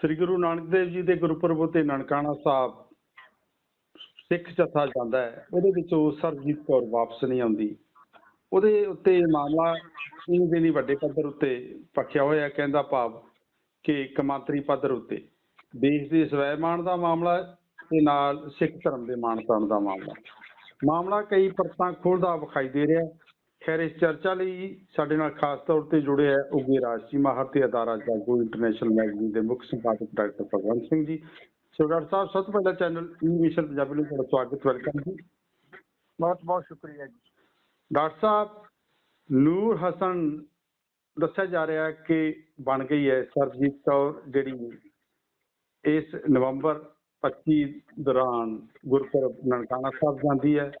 ਸ੍ਰੀ ਗੁਰੂ ਨਾਨਕ ਦੇਵ ਜੀ ਦੇ ਗੁਰਪੁਰਬ ਉਤੇ ਨਨਕਾਣਾ ਸਾਹਿਬ ਸਿੱਖ ਜਥਾ ਜਾਂਦਾ ਹੈ, ਉਹਦੇ ਵਿੱਚੋਂ ਸਰਜੀਤ ਕੌਰ ਵਾਪਸ ਨਹੀਂ ਆਉਂਦੀ। ਉਹਦੇ ਉੱਤੇ ਮਾਮਲਾ ਇਹ ਦਿਨੀ ਵੱਡੇ ਪੱਧਰ ਉੱਤੇ ਪੱਖਿਆ ਹੋਇਆ, ਕਹਿੰਦਾ ਭਾਵ ਕਿ ਕਮਾਂਤਰੀ ਪੱਧਰ ਉੱਤੇ। ਦੇਸ਼ ਦੇ ਸਵੈਮਾਨ ਦਾ ਮਾਮਲਾ ਤੇ ਨਾਲ ਸਿੱਖ ਧਰਮ ਦੇ ਮਾਣ ਤਾਣ ਦਾ ਮਾਮਲਾ। ਮਾਮਲਾ ਕਈ ਪਰਤਾਂ ਖੋਲਦਾ ਵਿਖਾਈ ਦੇ ਰਿਹਾ। ਖੈਰ ਇਸ ਚਰਚਾ ਲਈ ਸਾਡੇ ਨਾਲ ਖਾਸ ਤੌਰ ਤੇ ਜੁੜੇ ਹੈ ਉਗੇ ਰਾਜਸੀ ਮਾਹਰ ਤੇ ਅਦਾਰਾ ਜਾਗੋ ਇੰਟਰਨੈਸ਼ਨਲ ਮੈਗਜ਼ੀਨ ਦੇ ਮੁੱਖ ਸੰਪਾਦਕ doctor Bhagwant Singh ji. So doctor ਸਾਹਿਬ ਸਭ ਤੋਂ ਪਹਿਲਾਂ ਚੈਨਲ ਈ ਮਿਸ਼ਨ ਪੰਜਾਬੀ ਨੂੰ ਤੁਹਾਡਾ ਸਵਾਗਤ ਵੈਲਕਮ ਜੀ। ਬਹੁਤ ਬਹੁਤ ਸ਼ੁਕਰੀਆ ਜੀ। ਡਾਕਟਰ ਸਾਹਿਬ ਨੂਰ ਹਸਨ ਦੱਸਿਆ ਜਾ ਰਿਹਾ ਕਿ ਬਣ ਗਈ ਹੈ ਸਰਜੀਤ ਕੌਰ ਜਿਹੜੀ ਇਸ ਨਵੰਬਰ 25 ਦੌਰਾਨ ਗੁਰਪੁਰਬ ਨਨਕਾਣਾ ਸਾਹਿਬ ਜਾਂਦੀ ਹੈ।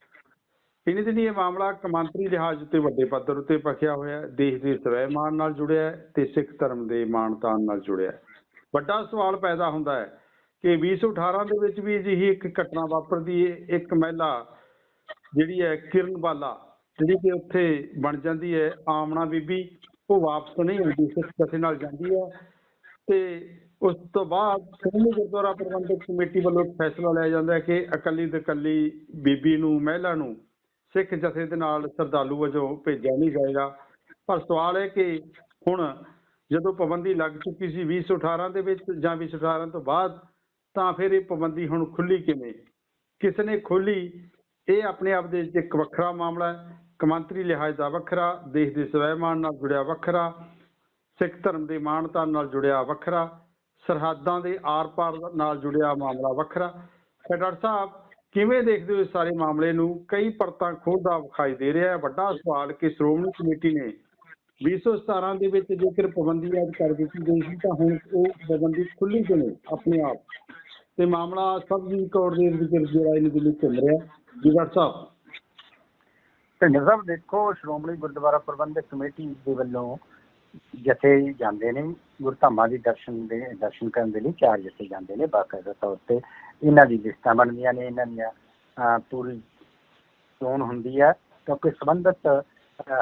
ਇਨੀ ਦਿਨੀ ਇਹ ਮਾਮਲਾ ਕਮਾਂਤਰੀ ਲਿਹਾਜ਼ ਉੱਤੇ ਵੱਡੇ ਪੱਧਰ ਉੱਤੇ ਪੱਖਿਆ ਹੋਇਆ ਹੈ। ਦੇਸ਼ ਦੇ ਸਵੈਮਾਨ ਨਾਲ ਜੁੜਿਆ ਹੈ ਤੇ ਸਿੱਖ ਧਰਮ ਦੇ ਮਾਨਤਾਨ ਨਾਲ ਜੁੜਿਆ ਹੈ। ਵੱਡਾ ਸਵਾਲ ਪੈਦਾ ਹੁੰਦਾ ਹੈ ਕਿ 2018 ਦੇ ਵਿੱਚ ਵੀ ਅਜਿਹੀ ਇੱਕ ਘਟਨਾ ਵਾਪਰਦੀ ਹੈ ਇੱਕ ਮਹਿਲਾ ਜਿਹੜੀ ਹੈ ਕਿਰਨ ਬਾਲਾ, ਜਿਹੜੀ ਕਿ ਉੱਥੇ ਬਣ ਜਾਂਦੀ ਹੈ ਆਮਣਾ ਬੀਬੀ, ਉਹ ਵਾਪਸ ਨਹੀਂ ਆਉਂਦੀ, ਸਿੱਖ ਜਥੇ ਨਾਲ ਜਾਂਦੀ ਹੈ ਤੇ ਉਸ ਤੋਂ ਬਾਅਦ ਸ਼੍ਰੋਮਣੀ ਗੁਰਦੁਆਰਾ ਪ੍ਰਬੰਧਕ ਕਮੇਟੀ ਵੱਲੋਂ ਫੈਸਲਾ ਲਿਆ ਜਾਂਦਾ ਹੈ ਕਿ ਇਕੱਲੀ ਤੇ ਇਕੱਲੀ ਬੀਬੀ ਨੂੰ, ਮਹਿਲਾ ਨੂੰ ਸਿੱਖ ਜਥੇ ਦੇ ਨਾਲ ਸ਼ਰਧਾਲੂ ਵਜੋਂ ਭੇਜਿਆ ਨਹੀਂ ਜਾਏਗਾ। ਪਰ ਸਵਾਲ ਹੈ ਕਿ ਹੁਣ ਜਦੋਂ ਪਾਬੰਦੀ ਲੱਗ ਚੁੱਕੀ ਸੀ 2018 ਦੇ ਵਿੱਚ ਜਾਂ 2018 ਤੋਂ ਬਾਅਦ, ਤਾਂ ਫਿਰ ਇਹ ਪਾਬੰਦੀ ਹੁਣ ਖੁੱਲੀ ਕਿਵੇਂ? ਕਿਸ ਨੇ ਖੋਲੀ ਇਹ ਆਪਣੇ ਆਪ ਦੇ ਵਿੱਚ ਇੱਕ ਵੱਖਰਾ ਮਾਮਲਾ ਹੈ। ਕਮਾਂਤਰੀ ਲਿਹਾਜ਼ ਦਾ ਵੱਖਰਾ, ਦੇਸ਼ ਦੇ ਸਵੈਮਾਨ ਨਾਲ ਜੁੜਿਆ ਵੱਖਰਾ, ਸਿੱਖ ਧਰਮ ਦੇ ਮਾਨਤਾ ਨਾਲ ਜੁੜਿਆ ਵੱਖਰਾ, ਸਰਹੱਦਾਂ ਦੇ ਆਰ-ਪਾਰ ਨਾਲ ਜੁੜਿਆ ਮਾਮਲਾ ਵੱਖਰਾ। ਤਾਂ ਡਾਕਟਰ ਸਾਹਿਬ ਕਿਵੇਂ ਦੇਖਦੇ ਹੋ ਇਸ ਸਾਰੇ ਮਾਮਲੇ ਨੂੰ? ਕਈ ਪਰਤਾਂ ਖੋਲਦਾ ਵਿਖਾਈ ਦੇ ਰਿਹਾ ਹੈ। ਵੱਡਾ ਸਵਾਲ ਕਿ ਸ਼੍ਰੋਮਣੀ ਕਮੇਟੀ ਨੇ 2017 ਦੇ ਵਿੱਚ ਜੇਕਰ ਪਾਬੰਦੀ ਅੱਜ ਕਰ ਦਿੱਤੀ ਗਈ ਸੀ, ਤਾਂ ਹੁਣ ਉਹ ਪਾਬੰਦੀ ਖੁੱਲੀ ਕਿਵੇਂ ਆਪਣੇ ਆਪ। ਤੇ ਮਾਮਲਾ ਸਰਬਜੀਤ ਕੌਰ ਦੇ ਵਿਚਾਰ ਜਿਹੜਾ ਇਹਨੂੰ ਦਿੱਲੀ ਘੁੰਮ ਰਿਹਾ ਜੀ ਡਾਕਟਰ ਸਾਹਿਬ। ਢਿੰਡਰ ਸਾਹਿਬ, ਦੇਖੋ, ਸ਼੍ਰੋਮਣੀ ਗੁਰਦੁਆਰਾ ਪ੍ਰਬੰਧਕ ਕਮੇਟੀ ਦੇ ਵੱਲੋਂ ਜਥੇ ਜਾਂਦੇ ਨੇ ਗੁਰਧਾਮਾਂ ਦੇ ਦਰਸ਼ਨ ਦੇ, ਦਰਸ਼ਨ ਕਰਨ ਦੇ ਲਈ ਚਾਰ ਜਥੇ ਜਾਂਦੇ ਨੇ ਬਾਕਾਇਦਾ ਤੌਰ ਤੇ। ਇਹਨਾਂ ਦੀ ਲਿਸਟਾਂ ਬਣਦੀਆਂ ਨੇ, ਇਹਨਾਂ ਦੀਆਂ ਪੂਰੀ ਚੋਣ ਹੁੰਦੀ ਹੈ ਕਿਉਂਕਿ ਸੰਬੰਧਿਤ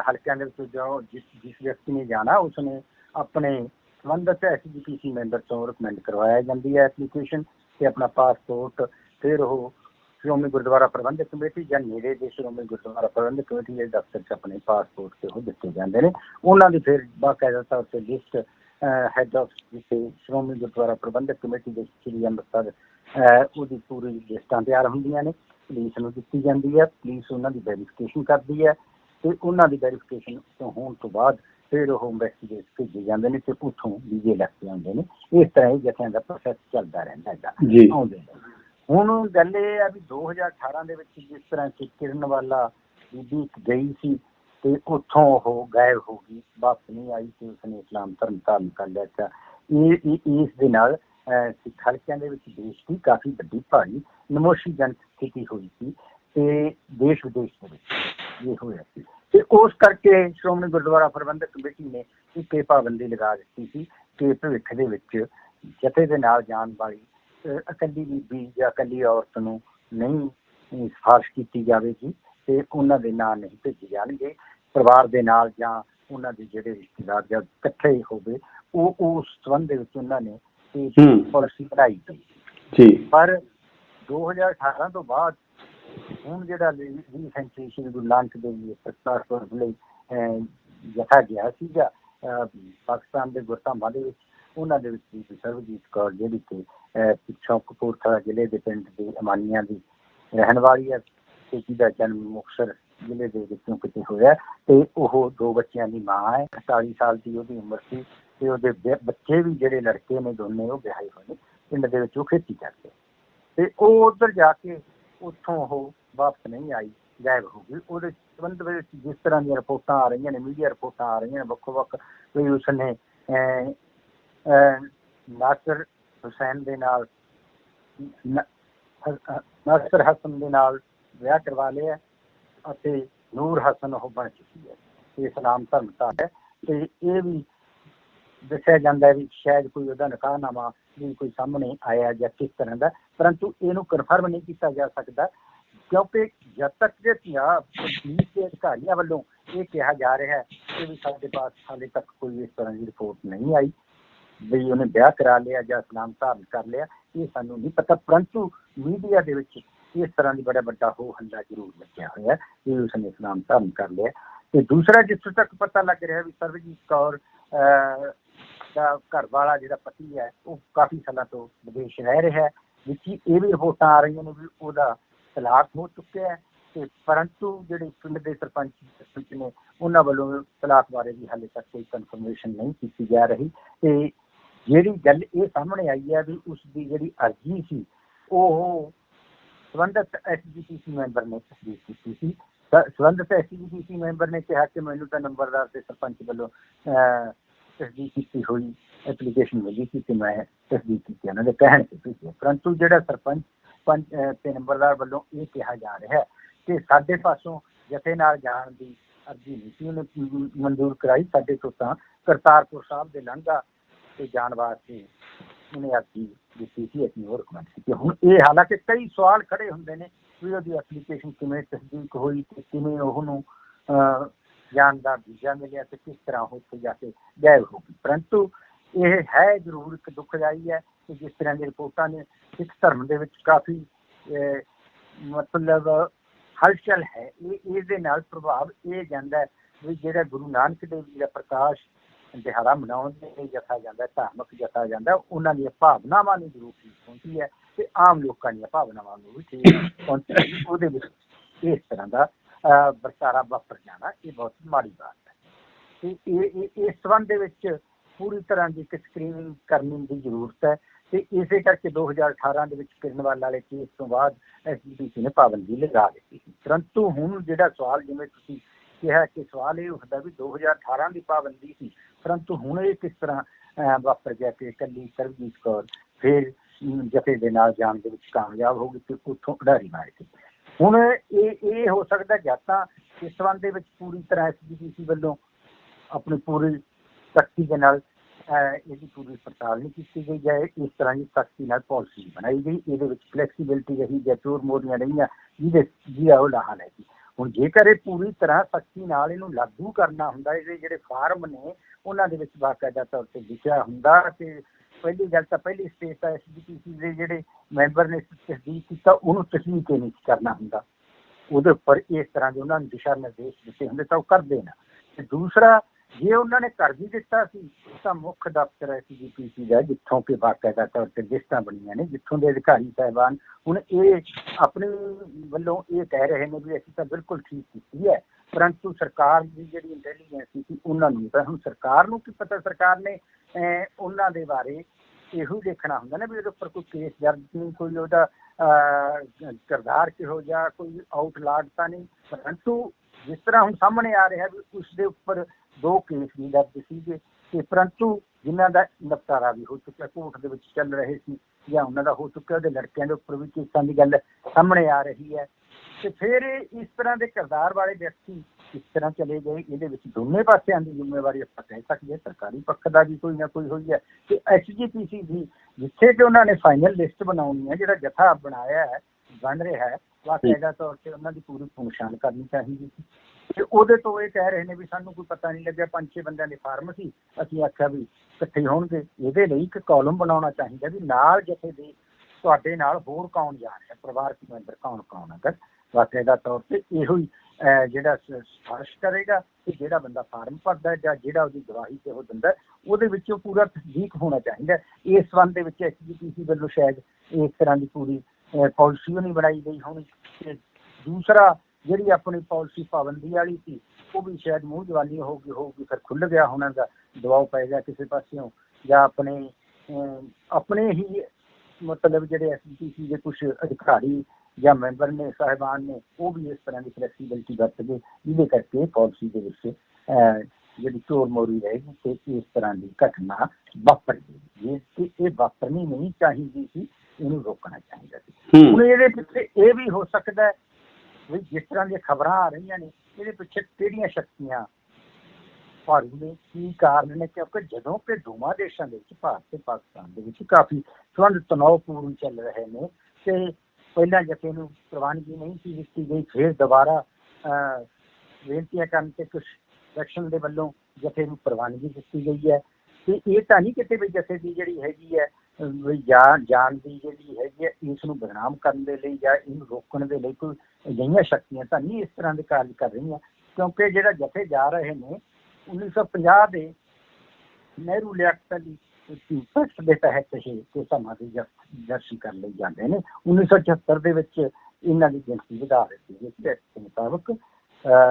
ਹਲਕਿਆਂ ਦੇ ਵਿੱਚ ਜੋ ਜਿਸ ਜਿਸ ਵਿਅਕਤੀ ਨੇ ਜਾਣਾ, ਉਸਨੇ ਆਪਣੇ ਸੰਬੰਧਿਤ ਐਸਜੀਪੀਸੀ ਮੈਂਬਰ ਤੋਂ ਰਿਕਮੈਂਡ ਕਰਵਾਇਆ ਜਾਂਦੀ ਹੈ ਐਪਲੀਕੇਸ਼ਨ ਤੇ ਆਪਣਾ ਪਾਸਪੋਰਟ ਫਿਰ ਉਹ ਸ਼੍ਰੋਮਣੀ ਗੁਰਦੁਆਰਾ ਪ੍ਰਬੰਧਕ ਕਮੇਟੀ ਜਾਂ ਨੇੜੇ ਦੇ ਸ਼੍ਰੋਮਣੀ ਗੁਰਦੁਆਰਾ ਪ੍ਰਬੰਧਕ ਕਮੇਟੀ ਦੇ ਦਫ਼ਤਰ 'ਚ ਆਪਣੇ ਪਾਸਪੋਰਟ ਤੇ ਉਹ ਦਿੱਤੇ ਜਾਂਦੇ ਨੇ। ਉਹਨਾਂ ਦੀ ਫਿਰ ਬਾਕਾਇਦਾ ਤੌਰ ਤੇ ਲਿਸਟ ਹੈਡ ਆਫ ਜਿਸੇ ਸ਼੍ਰੋਮਣੀ ਗੁਰਦੁਆਰਾ ਪ੍ਰਬੰਧਕ ਕਮੇਟੀ ਦੇ ਸ੍ਰੀ ਅੰਮ੍ਰਿਤਸਰ ਉਹਦੀ ਪੂਰੀ ਲਿਸਟਾਂ ਤਿਆਰ ਹੁੰਦੀਆਂ ਨੇ ਪੁਲਿਸ ਨੂੰ ਦਿੱਤੀ ਜਾਂਦੀ ਹੈ ਪੁਲਿਸ ਉਹਨਾਂ ਦੀ ਵੈਰੀਫਿਕੇਸ਼ਨ ਕਰਦੀ ਹੈ ਤੇ ਉਹਨਾਂ ਦੀ ਵੈਰੀਫਿਕੇਸ਼ਨ ਤੋਂ ਹੋਣ ਤੋਂ ਬਾਅਦ ਫਿਰ ਉਹ ਇਨਵੈਸਟੀਗੇਟ ਭੇਜੇ ਜਾਂਦੇ ਨੇ ਤੇ ਉੱਥੋਂ ਵੀਜ਼ੇ ਲੱਗ ਜਾਂਦੇ ਨੇ ਇਸ ਤਰ੍ਹਾਂ ਹੀ ਜਥਿਆਂ ਦਾ ਪ੍ਰੋਸੈਸ ਚੱਲਦਾ ਰਹਿੰਦਾ ਹੈਗਾ। ਆਉਂਦੇ। ਹੁਣ ਗੱਲ ਇਹ ਆ ਵੀ 2018 ਦੇ ਵਿੱਚ ਜਿਸ ਤਰ੍ਹਾਂ ਕਿ ਕਿਰਨ ਵਾਲਾ ਬੀਬੀ ਗਈ ਸੀ ਤੇ ਉੱਥੋਂ ਉਹ ਗਾਇਬ ਹੋ ਗਈ ਵਾਪਸ ਨਹੀਂ ਆਈ ਤੇ ਉਸਨੇ ਇਸਲਾਮ ਧਰਮ ਧਾਰਨ ਕਰ ਲਿਆ ਇਹ ਇਸ ਦੇ ਨਾਲ ਅਹ, ਸਿੱਖ ਹਲਕਿਆਂ ਦੇ ਵਿੱਚ ਦੇਸ਼ ਦੀ ਕਾਫੀ ਵੱਡੀ ਭਾਰੀ ਨਮੋਸ਼ੀ ਜਨ ਸਥਿਤੀ ਹੋਈ ਸੀ ਤੇ ਦੇਸ਼ ਵਿਦੇਸ਼ ਦੇ ਵਿੱਚ ਇਹ ਹੋਇਆ ਸੀ। ਤੇ ਉਸ ਕਰਕੇ ਸ਼੍ਰੋਮਣੀ ਗੁਰਦੁਆਰਾ ਪ੍ਰਬੰਧਕ ਕਮੇਟੀ ਨੇ ਇੱਕ ਇਹ ਪਾਬੰਦੀ ਲਗਾ ਦਿੱਤੀ ਸੀ ਕਿ ਭਵਿੱਖ ਦੇ ਵਿੱਚ ਜਥੇ ਦੇ ਨਾਲ ਜਾਣ ਵਾਲੀ ਇਕੱਲੀ ਬੀਬੀ ਜਾਂ ਇਕੱਲੀ ਔਰਤ ਨੂੰ ਨਹੀਂ ਅਹ, ਸਿਫਾਰਿਸ਼ ਕੀਤੀ ਜਾਵੇਗੀ ਤੇ ਉਹਨਾਂ ਦੇ ਨਾਂ ਨਹੀਂ ਭੇਜੇ ਜਾਣਗੇ। ਪਰਿਵਾਰ ਦੇ ਨਾਲ ਜਾਂ ਉਹਨਾਂ ਦੇ ਜਿਹੜੇ ਰਿਸ਼ਤੇਦਾਰ ਜਾਂ ਇਕੱਠੇ ਹੋਵੇ ਉਹ ਉਸ ਸੰਬੰਧ ਦੇ ਵਿੱਚ ਉਹਨਾਂ ਨੇ ਹੂੰ। ਇਹ ਪਾਲਿਸੀ ਬਣਾਈ ਜੀ ਪਰ 2018 ਤੋਂ ਬਾਅਦ ਹੁਣ ਜਿਹੜਾ ਵੀ ਸੈਂਚੁਰੀ ਸ਼੍ਰੀ ਗੁਰੂ ਨਾਨਕ ਦੇਵ ਜੀ ਪ੍ਰਕਾਸ਼ ਪੁਰਬ ਲਈ ਜਥਾ ਗਿਆ ਸੀਗਾ ਪਾਕਿਸਤਾਨ ਦੇ ਗੁਰਧਾਮਾਂ ਦੇ ਵਿੱਚ ਉਹਨਾਂ ਦੇ ਵਿੱਚ ਵੀ ਸਰਬਜੀਤ ਕੌਰ ਜਿਹੜੀ ਕਿ ਪਿੱਛੋਂ ਕਪੂਰਥਲਾ ਜ਼ਿਲ੍ਹੇ ਦੇ ਪਿੰਡ ਦੇ ਅਮਾਨੀਆਂ ਦੀ ਰਹਿਣ ਵਾਲੀ ਹੈ ਤੇ ਜਿਹਦਾ ਜਨਮ ਮੁਕਤਸਰ ਜ਼ਿਲ੍ਹੇ ਦੇ ਵਿੱਚੋਂ ਕਿਤੇ ਹੋਇਆ ਤੇ ਉਹ ਦੋ ਬੱਚਿਆਂ ਦੀ ਮਾਂ ਹੈ 48 ਸਾਲ ਦੀ ਉਹਦੀ ਉਮਰ ਸੀ ਤੇ ਉਹਦੇ ਬੱਚੇ ਵੀ ਜਿਹੜੇ ਲੜਕੇ ਨੇ ਦੋਨੇ ਉਹ ਵਿਆਹੇ ਹੋਏ ਨੇ ਪਿੰਡ ਦੇ ਵਿੱਚ ਉਹ ਖੇਤੀ ਕਰਦੇ ਤੇ ਉਹ ਉਧਰ ਜਾ ਕੇ ਉੱਥੋਂ ਉਹ ਵਾਪਸ ਨਹੀਂ ਆਈ ਗਾਇਬ ਹੋ ਗਈ। ਉਹਦੇ ਸੰਬੰਧ ਵਿੱਚ ਜਿਸ ਤਰ੍ਹਾਂ ਦੀਆਂ ਰਿਪੋਰਟਾਂ ਆ ਰਹੀਆਂ ਨੇ ਮੀਡੀਆ ਰਿਪੋਰਟਾਂ ਆ ਰਹੀਆਂ ਨੇ ਵੱਖੋ ਵੱਖ ਵੀ ਉਸਨੇ ਅਹ, ਅਹ, ਨਾਸਰ ਹੁਸੈਨ ਦੇ ਨਾਲ ਨਾਸਰ ਹਸਨ ਦੇ ਨਾਲ ਵਿਆਹ ਕਰਵਾ ਲਿਆ। ਅਤੇ ਨੂਰ ਹਸਨ ਉਹ ਬਣ ਚੁੱਕੀ ਹੈ। ਇਹ ਇਸਲਾਮ ਧਰਮ ਦਾ ਹੈ। ਤੇ ਇਹ ਵੀ ਦੱਸਿਆ ਜਾਂਦਾ ਹੈ ਵੀ ਸ਼ਾਇਦ ਕੋਈ ਉਹਦਾ ਨਿਕਾਹਨਾਮਾ ਵੀ ਕੋਈ ਸਾਹਮਣੇ ਆਇਆ ਜਾਂ ਕਿਸ ਤਰ੍ਹਾਂ ਦਾ, ਪਰੰਤੂ ਇਹਨੂੰ ਕਨਫਰਮ ਨਹੀਂ ਕੀਤਾ ਜਾ ਸਕਦਾ, ਕਿਉਂਕਿ ਜਦ ਤੱਕ ਜੇ ਪੰਜਾਬ ਪੁਲਿਸ ਦੇ ਅਧਿਕਾਰੀਆਂ ਵੱਲੋਂ ਇਹ ਕਿਹਾ ਜਾ ਰਿਹਾ ਹੈ ਕਿ ਵੀ ਸਾਡੇ ਪਾਸ ਹਾਲੇ ਤੱਕ ਕੋਈ ਇਸ ਤਰ੍ਹਾਂ ਦੀ ਰਿਪੋਰਟ ਨਹੀਂ ਆਈ, ਵੀ ਉਹਨੇ ਵਿਆਹ ਕਰਾ ਲਿਆ ਜਾਂ ਇਸਲਾਮ ਧਾਰਨ ਕਰ ਲਿਆ, ਇਹ ਸਾਨੂੰ ਨਹੀਂ ਪਤਾ। ਪਰੰਤੂ ਮੀਡੀਆ ਦੇ ਵਿੱਚ ਇਸ ਤਰ੍ਹਾਂ ਦੀ ਬੜਾ ਵੱਡਾ ਹੋ ਹੱਲਾ ਜ਼ਰੂਰ ਲੱਗਿਆ ਹੋਇਆ ਕਿ ਉਸਨੇ ਇਸਲਾਮ ਧਾਰਨ ਕਰ ਲਿਆ ਤੇ ਦੂਸਰਾ ਜਿੱਥੋਂ ਤੱਕ ਪਤਾ ਲੱਗ ਰਿਹਾ ਵੀ ਸਰਬਜੀਤ ਕੌਰ ਅਹ, ਦਾ ਘਰ ਵਾਲਾ ਜਿਹੜਾ ਪਤੀ ਹੈ ਉਹ ਕਾਫੀ ਸਾਲਾਂ ਤੋਂ ਵਿਦੇਸ਼ ਰਹਿ ਰਿਹਾ ਵਿੱਚ ਇਹ ਵੀ ਰਿਪੋਰਟਾਂ ਆ ਰਹੀਆਂ ਨੇ ਵੀ ਉਹਦਾ ਤਲਾਕ ਹੋ ਚੁੱਕਿਆ ਹੈ। ਤੇ ਪਰੰਤੂ ਜਿਹੜੇ ਪਿੰਡ ਦੇ ਸਰਪੰਚ ਸਰਪੰਚ ਨੇ ਉਹਨਾਂ ਵੱਲੋਂ ਤਲਾਕ ਬਾਰੇ ਵੀ ਹਾਲੇ ਤੱਕ ਕੋਈ ਕਨਫਰਮੇਸ਼ਨ ਨਹੀਂ ਕੀਤੀ ਜਾ ਰਹੀ। ਤੇ ਜਿਹੜੀ ਗੱਲ ਇਹ ਸਾਹਮਣੇ ਆਈ ਹੈ ਵੀ ਉਸ ਦੀ ਜਿਹੜੀ ਅਰਜ਼ੀ ਸੀ ਉਹ ਸੰਬੰਧਿਤ ਐਸਜੀਪੀਸੀ ਮੈਂਬਰ ਨੇ ਤਸਦੀਕ ਕੀਤੀ ਸੀ। ਐਸਜੀਪੀਸੀ ਮੈਂਬਰ ਨੇ ਕਿਹਾ ਕਿ ਮੈਨੂੰ ਤਾਂ ਨੰਬਰਦਾਰ ਤੇ ਸਰਪੰਚ ਵੱਲੋਂ ਤਸਦੀਕ ਕੀਤੀ ਹੋਈ ਐਪਲੀਕੇਸ਼ਨ ਮਿਲੀ ਸੀ ਤੇ ਮੈਂ ਤਸਦੀਕ ਕੀਤੀ, ਉਹਨਾਂ ਦੇ ਕਹਿਣ ਤੇ ਕੀਤੀ ਪਰੰਤੂ ਜਿਹੜਾ ਸਰਪੰਚ, ਪੰਚ ਤੇ ਨੰਬਰਦਾਰ ਵੱਲੋਂ ਇਹ ਕਿਹਾ ਜਾ ਰਿਹਾ ਹੈ ਕਿ ਸਾਡੇ ਪਾਸੋਂ ਜਥੇ ਨਾਲ ਜਾਣ ਦੀ ਅਰਜ਼ੀ ਨਹੀਂ ਸੀ, ਉਹਨੇ ਮਨਜ਼ੂਰ ਕਰਾਈ ਸਾਡੇ ਤੋਂ ਤਾਂ ਕਰਤਾਰਪੁਰ ਸਾਹਿਬ ਦੇ ਲੰਘਾ ਤੇ ਜਾਣ ਵਾਸਤੇ ਉਹਨੇ ਅਰਜ਼ੀ ਦਿੱਤੀ ਸੀ ਅਸੀਂ ਹੋਰ ਕਮੈਂਟ ਕੀਤੀ ਹੁਣ ਇਹ ਹਾਲਾਂਕਿ ਕਈ ਸਵਾਲ ਖੜੇ ਹੁੰਦੇ ਨੇ ਵੀ ਉਹਦੀ ਐਪਲੀਕੇਸ਼ਨ ਕਿਵੇਂ ਤਸਦੀਕ ਹੋਈ ਤੇ ਕਿਵੇਂ ਉਹਨੂੰ ਅਹ, ਜਾਣ ਦਾ ਵੀਜ਼ਾ ਮਿਲਿਆ ਤੇ ਕਿਸ ਤਰ੍ਹਾਂ ਉਹ ਉੱਥੇ ਜਾ ਕੇ ਗਾਇਬ ਹੋ ਗਈ। ਪਰੰਤੂ ਇਹ ਹੈ ਜ਼ਰੂਰ ਇੱਕ ਦੁਖਦਾਈ ਹੈ ਕਿ ਜਿਸ ਤਰ੍ਹਾਂ ਦੀ ਰਿਪੋਰਟਾਂ ਨੇ ਸਿੱਖ ਧਰਮ ਦੇ ਵਿੱਚ ਕਾਫੀ ਅਹ, ਮਤਲਬ ਹਲਚਲ ਹੈ। ਇਹ ਇਸ ਦੇ ਨਾਲ ਪ੍ਰਭਾਵ ਇਹ ਜਾਂਦਾ ਵੀ ਜਿਹੜਾ ਗੁਰੂ ਨਾਨਕ ਦੇਵ ਜੀ ਦਾ ਪ੍ਰਕਾਸ਼ ਦਿਹਾੜਾ ਮਨਾਉਣ ਦੇ ਲਈ ਜਥਾ ਜਾਂਦਾ, ਧਾਰਮਿਕ ਜਥਾ ਜਾਂਦਾ, ਉਹਨਾਂ ਦੀਆਂ ਭਾਵਨਾਵਾਂ ਨੂੰ ਜ਼ਰੂਰ ਠੀਕ ਪਹੁੰਚੀ ਹੈ ਤੇ ਆਮ ਲੋਕਾਂ ਦੀਆਂ ਭਾਵਨਾਵਾਂ ਨੂੰ ਵੀ ਠੀਕ ਪਹੁੰਚੀ ਉਹਦੇ ਵਿੱਚ ਇਸ ਤਰ੍ਹਾਂ ਦਾ ਵਰਤਾਰਾ ਵਾਪਰ ਜਾਣਾ, ਇਹ ਬਹੁਤ ਮਾੜੀ ਬਾਤ ਹੈ। ਤੇ ਇਹ ਇਸ ਸੰਬੰਧ ਦੇ ਵਿੱਚ ਪੂਰੀ ਤਰ੍ਹਾਂ ਦੀ ਇੱਕ ਸਕਰੀਨਿੰਗ ਕਰਨ ਦੀ ਜ਼ਰੂਰਤ ਹੈ ਤੇ ਇਸੇ ਕਰਕੇ 2018 ਦੇ ਵਿੱਚ ਕਿਰਨਵਾਲ ਵਾਲੇ ਕੇਸ ਤੋਂ ਬਾਅਦ ਐਸਜੀਪੀਸੀ ਨੇ ਪਾਬੰਦੀ ਲਗਾ ਦਿੱਤੀ ਸੀ। ਪਰੰਤੂ ਹੁਣ ਜਿਹੜਾ ਸਵਾਲ, ਜਿਵੇਂ ਤੁਸੀਂ ਕਿਹਾ ਕਿ ਸਵਾਲ ਇਹ ਉੱਠਦਾ ਵੀ 2018 ਦੀ ਪਾਬੰਦੀ ਸੀ ਪਰੰਤੂ ਹੁਣ ਇਹ ਕਿਸ ਤਰ੍ਹਾਂ ਅਹ, ਵਾਪਰ ਗਿਆ ਕਿ ਇਕੱਲੀ ਸਰਬਜੀਤ ਕੌਰ ਫਿਰ ਜਥੇ ਦੇ ਨਾਲ ਜਾਣ ਦੇ ਵਿੱਚ ਕਾਮਯਾਬ ਹੋ ਗਈ ਤੇ ਉੱਥੋਂ ਉਡਾਰੀ ਮਾਰ ਗਈ। ਹੁਣ ਇਹ ਇਹ ਹੋ ਸਕਦਾ ਜਾਂ ਤਾਂ ਇਸ ਸੰਬੰਧ ਦੇ ਵਿੱਚ ਪੂਰੀ ਤਰ੍ਹਾਂ ਐਸਜੀਪੀਸੀ ਵੱਲੋਂ ਆਪਣੀ ਪੂਰੀ ਸਖਤੀ ਦੇ ਨਾਲ ਇਹਦੀ ਪੂਰੀ ਪੜਤਾਲ ਨਹੀਂ ਕੀਤੀ ਗਈ ਹੈ ਇਸ ਤਰ੍ਹਾਂ ਦੀ ਸਖਤੀ ਨਾਲ ਪਾਲਿਸੀ ਬਣਾਈ ਗਈ। ਇਹਦੇ ਵਿੱਚ ਫਲੈਕਸੀਬਿਲਿਟੀ ਰਹੀ ਜਾਂ ਚੋਰ ਮੋਰੀਆਂ ਰਹੀਆਂ ਜਿਹਦੇ ਜੀ ਉਹ ਲਾਹਾ ਲੈ ਹੁਣ ਜੇਕਰ ਇਹ ਪੂਰੀ ਤਰ੍ਹਾਂ ਸਖਤੀ ਨਾਲ ਇਹਨੂੰ ਲਾਗੂ ਕਰਨਾ ਹੁੰਦਾ ਇਹਦੇ ਜਿਹੜੇ ਫਾਰਮ ਨੇ ਉਹਨਾਂ ਦੇ ਵਿੱਚ ਬਾਕਾਇਦਾ ਤੌਰ ਤੇ ਲਿਖਿਆ ਹੁੰਦਾ ਕਿ ਪਹਿਲੀ ਗੱਲ ਤਾਂ ਪਹਿਲੀ ਸਟੇਜ ਤਾਂ ਐਸਜੀਪੀਸੀ ਦੇ ਜਿਹੜੇ ਮੈਂਬਰ ਨੇ ਤਸਦੀਕ ਕੀਤਾ, ਉਹਨੂੰ ਤਸਦੀਕ ਹੀ ਨਹੀਂ ਕਰਨਾ ਹੁੰਦਾ। ਉਹਦੇ ਉੱਪਰ ਇਸ ਤਰ੍ਹਾਂ ਦੇ ਉਹਨਾਂ ਨੂੰ ਦਿਸ਼ਾ ਨਿਰਦੇਸ਼ ਦਿੱਤੇ ਹੁੰਦੇ ਤਾਂ ਉਹ ਕਰਦੇ ਨਾ। ਤੇ ਦੂਸਰਾ, ਜੇ ਉਹਨਾਂ ਨੇ ਕਰ ਵੀ ਦਿੱਤਾ ਸੀ ਤਾਂ ਮੁੱਖ ਦਫ਼ਤਰ ਐਸਜੀਪੀਸੀ ਦਾ ਜਿੱਥੋਂ ਕਿ ਬਾਕਾਇਦਾ ਤੌਰ ਤੇ ਲਿਸਟਾਂ ਬਣੀਆਂ ਨੇ, ਜਿੱਥੋਂ ਦੇ ਅਧਿਕਾਰੀ ਸਾਹਿਬਾਨ ਹੁਣ ਇਹ ਆਪਣੇ ਵੱਲੋਂ ਇਹ ਕਹਿ ਰਹੇ ਨੇ ਵੀ ਅਸੀਂ ਤਾਂ ਬਿਲਕੁਲ ਠੀਕ ਕੀਤੀ ਹੈ। ਪਰੰਤੂ ਸਰਕਾਰ ਦੀ ਜਿਹੜੀ ਇੰਟੈਲੀਜੈਂਸ ਸੀ ਉਹਨਾਂ ਨੂੰ ਤਾਂ ਹੁਣ ਸਰਕਾਰ ਨੂੰ ਕੀ ਪਤਾ ਸਰਕਾਰ ਨੇ ਉਹਨਾਂ ਦੇ ਬਾਰੇ ਇਹੋ ਹੀ ਦੇਖਣਾ ਹੁੰਦਾ ਨਾ ਵੀ ਉਹਦੇ ਉੱਪਰ ਕੋਈ ਕੇਸ ਦਰਜ ਨਹੀਂ ਕੋਈ ਉਹਦਾ ਅਹ, ਕਿਰਦਾਰ ਕਿਹੋ ਜਿਹਾ ਕੋਈ ਆਊਟਲਾਟ ਤਾਂ ਨਹੀਂ। ਪਰੰਤੂ ਜਿਸ ਤਰ੍ਹਾਂ ਹੁਣ ਸਾਹਮਣੇ ਆ ਰਿਹਾ ਵੀ ਉਸ ਦੇ ਉੱਪਰ ਦੋ ਕੇਸ ਵੀ ਦਰਜ ਸੀਗੇ ਤੇ ਪਰੰਤੂ ਜਿਨ੍ਹਾਂ ਦਾ ਨਿਪਟਾਰਾ ਵੀ ਹੋ ਚੁੱਕਿਆ ਕੋਰਟ ਦੇ ਵਿੱਚ ਚੱਲ ਰਹੇ ਸੀ ਜਾਂ ਉਹਨਾਂ ਦਾ ਹੋ ਚੁੱਕਿਆ ਉਹਦੇ ਲੜਕਿਆਂ ਦੇ ਉੱਪਰ ਵੀ ਕੇਸਾਂ ਦੀ ਗੱਲ ਸਾਹਮਣੇ ਆ ਰਹੀ ਹੈ। ਤੇ ਫਿਰ ਇਸ ਤਰ੍ਹਾਂ ਦੇ ਕਿਰਦਾਰ ਵਾਲੇ ਵਿਅਕਤੀ ਕਿਸ ਤਰ੍ਹਾਂ ਚਲੇ ਗਏ? ਇਹਦੇ ਵਿੱਚ ਦੋਨੇ ਪਾਸਿਆਂ ਦੀ ਜ਼ਿੰਮੇਵਾਰੀ ਆਪਾਂ ਕਹਿ ਸਕਦੇ ਹਾਂ। ਸਰਕਾਰੀ ਪੱਖ ਦਾ ਵੀ ਕੋਈ ਨਾ ਕੋਈ ਹੋਈ ਹੈ ਤੇ ਐਸਜੀਪੀਸੀ ਦੀ ਜਿੱਥੇ ਕਿ ਉਹਨਾਂ ਨੇ ਫਾਈਨਲ ਲਿਸਟ ਬਣਾਉਣੀ ਹੈ ਜਿਹੜਾ ਜਥਾ ਬਣਾਇਆ ਹੈ ਬਣ ਰਿਹਾ ਹੈ ਵਾਕਾਇਦਾ ਤੌਰ ਤੇ ਉਹਨਾਂ ਦੀ ਪੂਰੀ ਪਛਾਣ ਕਰਨੀ ਚਾਹੀਦੀ ਸੀ। ਤੇ ਉਹਦੇ ਤੋਂ ਇਹ ਕਹਿ ਰਹੇ ਨੇ ਵੀ ਸਾਨੂੰ ਕੋਈ ਪਤਾ ਨਹੀਂ ਲੱਗਿਆ ਪੰਜ ਛੇ ਬੰਦਿਆਂ ਦੇ ਫਾਰਮ ਸੀ ਅਸੀਂ ਆਖਿਆ ਵੀ ਇਕੱਠੇ ਹੋਣਗੇ। ਇਹਦੇ ਲਈ ਇੱਕ ਕਾਲਮ ਬਣਾਉਣਾ ਚਾਹੀਦਾ ਵੀ ਨਾਲ ਜਥੇ ਦੇ ਤੁਹਾਡੇ ਨਾਲ ਹੋਰ ਕੌਣ ਜਾ ਰਿਹਾ ਪਰਿਵਾਰਕ ਮੈਂਬਰ ਕੌਣ ਕੌਣ ਹੈ ਵਾਕਾਇਦਾ ਤੌਰ ਤੇ ਇਹੋ ਹੀ ਅਹ, ਜਿਹੜਾ ਸ- ਸਿਫਾਰਿਸ਼ ਕਰੇਗਾ ਕਿ ਜਿਹੜਾ ਬੰਦਾ ਫਾਰਮ ਭਰਦਾ ਜਾਂ ਜਿਹੜਾ ਉਹਦੀ ਗਵਾਹੀ ਤੇ ਉਹ ਦਿੰਦਾ ਉਹਦੇ ਵਿੱਚ ਉਹ ਪੂਰਾ ਤਸਦੀਕ ਹੋਣਾ ਚਾਹੀਦਾ ਇਸ ਸੰਬੰਧ ਦੇ ਵਿੱਚ ਐਸਜੀਪੀਸੀ ਵੱਲੋਂ ਸ਼ਾਇਦ ਇਸ ਤਰ੍ਹਾਂ ਦੀ ਪੂਰੀ ਪਾਲਿਸੀ ਨਹੀਂ ਬਣਾਈ ਗਈ ਹੋਣੀ। ਤੇ ਦੂਸਰਾ ਜਿਹੜੀ ਆਪਣੀ ਪਾਲਿਸੀ ਪਾਬੰਦੀ ਵਾਲੀ ਸੀ ਉਹ ਵੀ ਸ਼ਾਇਦ ਮੂੰਹ ਜਵਾਨੀ ਹੋ ਗਈ ਹੋਊਗੀ ਫਿਰ ਖੁੱਲ ਗਿਆ ਹੋਣਾ ਦਾ ਦਬਾਅ ਪੈ ਗਿਆ ਕਿਸੇ ਪਾਸਿਓਂ। ਜਾਂ ਆਪਣੇ ਅਮ, ਆਪਣੇ ਹੀ ਮਤਲਬ ਜਿਹੜੇ ਐਸਜੀਪੀਸੀ ਦੇ ਕੁਝ ਅਧਿਕਾਰੀ ਜਾਂ ਮੈਂਬਰ ਨੇ ਸਾਹਿਬਾਨ ਨੇ ਉਹ ਵੀ ਇਸ ਤਰ੍ਹਾਂ ਦੀ ਫਲੈਕਸੀਬਿਲਿਟੀ ਵਰਤ ਗਏ ਜਿਹਦੇ ਕਰਕੇ ਪਾਲਿਸੀ ਦੇ ਵਿੱਚ ਜਿਹੜੀ ਚੋਰ ਮੋਰੀ ਰਹੇਗੀ ਤੇ ਇਸ ਤਰ੍ਹਾਂ ਦੀ ਘਟਨਾ ਵਾਪਰ ਇਹ ਕਿ ਇਹ ਵਾਪਰਨੀ ਨਹੀਂ ਚਾਹੀਦੀ ਸੀ ਇਹਨੂੰ ਰੋਕਣਾ ਚਾਹੀਦਾ ਸੀ। ਹੁਣ ਇਹਦੇ ਪਿੱਛੇ ਇਹ ਵੀ ਹੋ ਸਕਦਾ ਹੈ ਵੀ ਜਿਸ ਤਰ੍ਹਾਂ ਦੀਆਂ ਖਬਰਾਂ ਆ ਰਹੀਆਂ ਨੇ ਇਹਦੇ ਪਿੱਛੇ ਕਿਹੜੀਆਂ ਸ਼ਕਤੀਆਂ ਭਾਰੂ ਨੇ ਕੀ ਕਾਰਨ ਨੇ ਕਿਉਂਕਿ ਜਦੋਂ ਕਿ ਦੋਵਾਂ ਦੇਸ਼ਾਂ ਦੇ ਵਿੱਚ ਭਾਰਤ ਤੇ ਪਾਕਿਸਤਾਨ ਦੇ ਵਿੱਚ ਕਾਫੀ ਸੰਬੰਧ ਤਣਾਅਪੂਰਨ ਚੱਲ ਰਹੇ ਨੇ ਤੇ ਪਹਿਲਾਂ ਜਥੇ ਨੂੰ ਪ੍ਰਵਾਨਗੀ ਨਹੀਂ ਸੀ ਦਿੱਤੀ ਗਈ ਫਿਰ ਦੁਬਾਰਾ ਅਹ, ਬੇਨਤੀਆਂ ਕਰਨ ਤੇ ਕੁਝ ਸੈਕਸ਼ਨ ਦੇ ਵੱਲੋਂ ਜਥੇ ਨੂੰ ਪ੍ਰਵਾਨਗੀ ਦਿੱਤੀ ਗਈ ਹੈ। ਤੇ ਇਹ ਤਾਂ ਨਹੀਂ ਕਿਤੇ ਵੀ ਜਥੇ ਦੀ ਜਿਹੜੀ ਹੈਗੀ ਹੈ ਵੀ ਜਾਨ ਜਾਨ ਦੀ ਜਿਹੜੀ ਹੈਗੀ ਹੈ ਇਸ ਨੂੰ ਬਦਨਾਮ ਕਰਨ ਦੇ ਲਈ ਜਾਂ ਇਹਨੂੰ ਰੋਕਣ ਦੇ ਲਈ ਕੋਈ ਅਜਿਹੀਆਂ ਸ਼ਕਤੀਆਂ ਤਾਂ ਨਹੀਂ ਇਸ ਤਰ੍ਹਾਂ ਦੇ ਕਾਰਜ ਕਰ ਰਹੀਆਂ। ਕਿਉਂਕਿ ਜਿਹੜਾ ਜਥੇ ਜਾ ਰਹੇ ਨੇ 1950 ਦੇ ਨਹਿਰੂ ਲਿਆਕਤ ਅਲੀ ਪੈਕਟ ਦੇ ਤਹਿਤ ਇਹ ਤੇ ਸਮਾਧੀ ਦਰਸ਼ਨ ਕਰਨ ਲਈ ਜਾਂਦੇ ਨੇ। 1976 ਦੇ ਵਿੱਚ ਇਹਨਾਂ ਦੀ ਗਿਣਤੀ ਵਧਾ ਦਿੱਤੀ ਗਈ ਸੀ। ਦੇ ਮੁਤਾਬਕ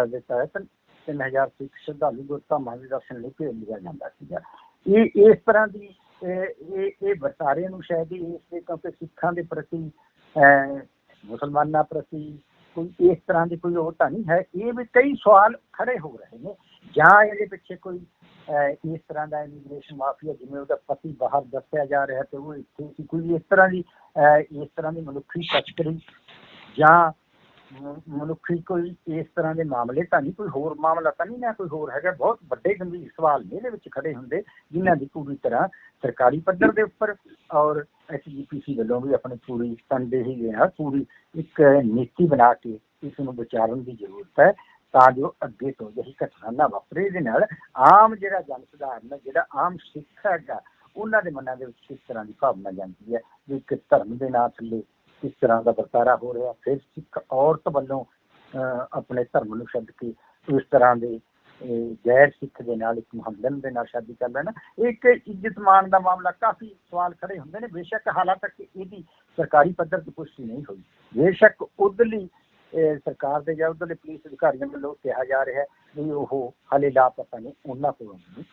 ਦੇ ਤਹਿਤ 3000 ਸਿੱਖ ਸ਼ਰਧਾਲੂ ਗੁਰਧਾਮਾਂ ਦੇ ਦਰਸ਼ਨ ਲਈ ਭੇਜ ਲਿਆ ਜਾਂਦਾ ਸੀਗਾ। ਇਹ, ਇਸ ਤਰ੍ਹਾਂ ਦੀ, ਇਹ ਇਹ ਵਰਤਾਰੇ ਨੂੰ ਸ਼ਾਇਦ ਹੀ ਇਸ ਦੇ, ਕਿਉਂਕਿ ਸਿੱਖਾਂ ਦੇ ਪ੍ਰਤੀ, ਅਹ ਮੁਸਲਮਾਨਾਂ ਪ੍ਰਤੀ ਕੋਈ ਇਸ ਤਰ੍ਹਾਂ ਦੀ ਕੋਈ ਉਹ ਤਾਂ ਨਹੀਂ ਹੈ। ਇਹ ਵੀ ਕਈ ਸਵਾਲ ਖੜੇ ਹੋ ਰਹੇ ਨੇ। ਜਾਂ ਇਹਦੇ ਪਿੱਛੇ ਕੋਈ ਇਸ ਤਰ੍ਹਾਂ ਦਾ ਇਮੀਗ੍ਰੇਸ਼ਨ ਮਾਫੀਆ ਜਿਵੇਂ ਉਹਦਾ ਪਤੀ ਬਾਹਰ ਦੱਸਿਆ ਜਾ ਰਿਹਾ ਤੇ ਉਹ ਇੱਥੇ ਸੀ, ਕੋਈ ਇਸ ਤਰ੍ਹਾਂ ਦੀ ਇਸ ਤਰ੍ਹਾਂ ਦੀ ਮਨੁੱਖੀ ਤਸਕਰੀ ਜਾਂ ਮਨੁੱਖੀ ਕੋਈ ਇਸ ਤਰ੍ਹਾਂ ਦੇ ਮਾਮਲੇ ਤਾਂ ਨਹੀਂ, ਕੋਈ ਹੋਰ ਮਾਮਲਾ ਤਾਂ ਨਹੀਂ, ਨਾ ਕੋਈ ਹੋਰ ਹੈਗਾ। ਬਹੁਤ ਵੱਡੇ ਗੰਭੀਰ ਸਵਾਲ ਨੇ, ਇਹਦੇ ਵਿੱਚ ਖੜੇ ਹੁੰਦੇ, ਜਿਨ੍ਹਾਂ ਦੀ ਪੂਰੀ ਤਰ੍ਹਾਂ ਸਰਕਾਰੀ ਪੱਧਰ ਦੇ ਉੱਪਰ ਔਰ ਐਸਜੀਪੀਸੀ ਵੱਲੋਂ ਵੀ ਆਪਣੀ ਪੂਰੀ ਤਨਦੇਹੀ ਦੇ ਨਾਲ ਪੂਰੀ ਇੱਕ ਨੀਤੀ ਬਣਾ ਕੇ ਇਸ ਨੂੰ ਵਿਚਾਰਨ ਦੀ ਜ਼ਰੂਰਤ ਹੈ। ਤਾਂ ਜੋ ਅੱਗੇ ਤੋਂ ਜਿਹੀ ਘਟਨਾ ਨਾ ਵਾਪਰੇ। ਦੇ ਨਾਲ ਆਮ ਜਿਹੜਾ ਜਨ ਸਧਾਰਨ ਜਿਹੜਾ ਆਮ ਸਿੱਖ ਹੈਗਾ ਉਹਨਾਂ ਦੇ ਮਨਾਂ ਦੇ ਵਿੱਚ ਕਿਸ ਤਰ੍ਹਾਂ ਦੀ ਭਾਵਨਾ ਜਾਂਦੀ ਹੈ ਵੀ ਇੱਕ ਧਰਮ ਦੇ ਨਾਂ ਥੱਲੇ ਕਿਸ ਤਰ੍ਹਾਂ ਦਾ ਵਰਤਾਰਾ ਹੋ ਰਿਹਾ। ਫਿਰ ਸਿੱਖ ਔਰਤ ਵੱਲੋਂ ਅਹ, ਆਪਣੇ ਧਰਮ ਨੂੰ ਛੱਡ ਕੇ ਇਸ ਤਰ੍ਹਾਂ ਦੇ ਗੈਰ ਸਿੱਖ ਦੇ ਨਾਲ ਇੱਕ ਮੁਹੰਮਦਨ ਦੇ ਨਾਲ ਸ਼ਾਦੀ ਕਰ ਲੈਣਾ। ਇਹ ਇੱਕ ਇੱਜ਼ਤ ਮਾਨ ਦਾ ਮਾਮਲਾ ਕਾਫੀ ਸਵਾਲ ਖੜੇ ਹੁੰਦੇ ਨੇ। ਬੇਸ਼ੱਕ ਹਾਲਾਂ ਤੱਕ ਇਹਦੀ ਸਰਕਾਰੀ ਪੱਧਰ ਤੇ ਪੁਸ਼ਟੀ ਨਹੀਂ ਹੋਈ। ਬੇਸ਼ੱਕ ਉਧਰਲੀ ਸਰਕਾਰ ਦੇ ਜਾਂ ਉਧਰਲੇ ਪੁਲਿਸ ਅਧਿਕਾਰੀਆਂ ਵੱਲੋਂ ਕਿਹਾ ਜਾ ਰਿਹਾ ਵੀ ਉਹ ਹਾਲੇ ਲਾਪਤਾ ਨੇ ਉਹਨਾਂ ਕੋਲੋਂ ਨਹੀਂ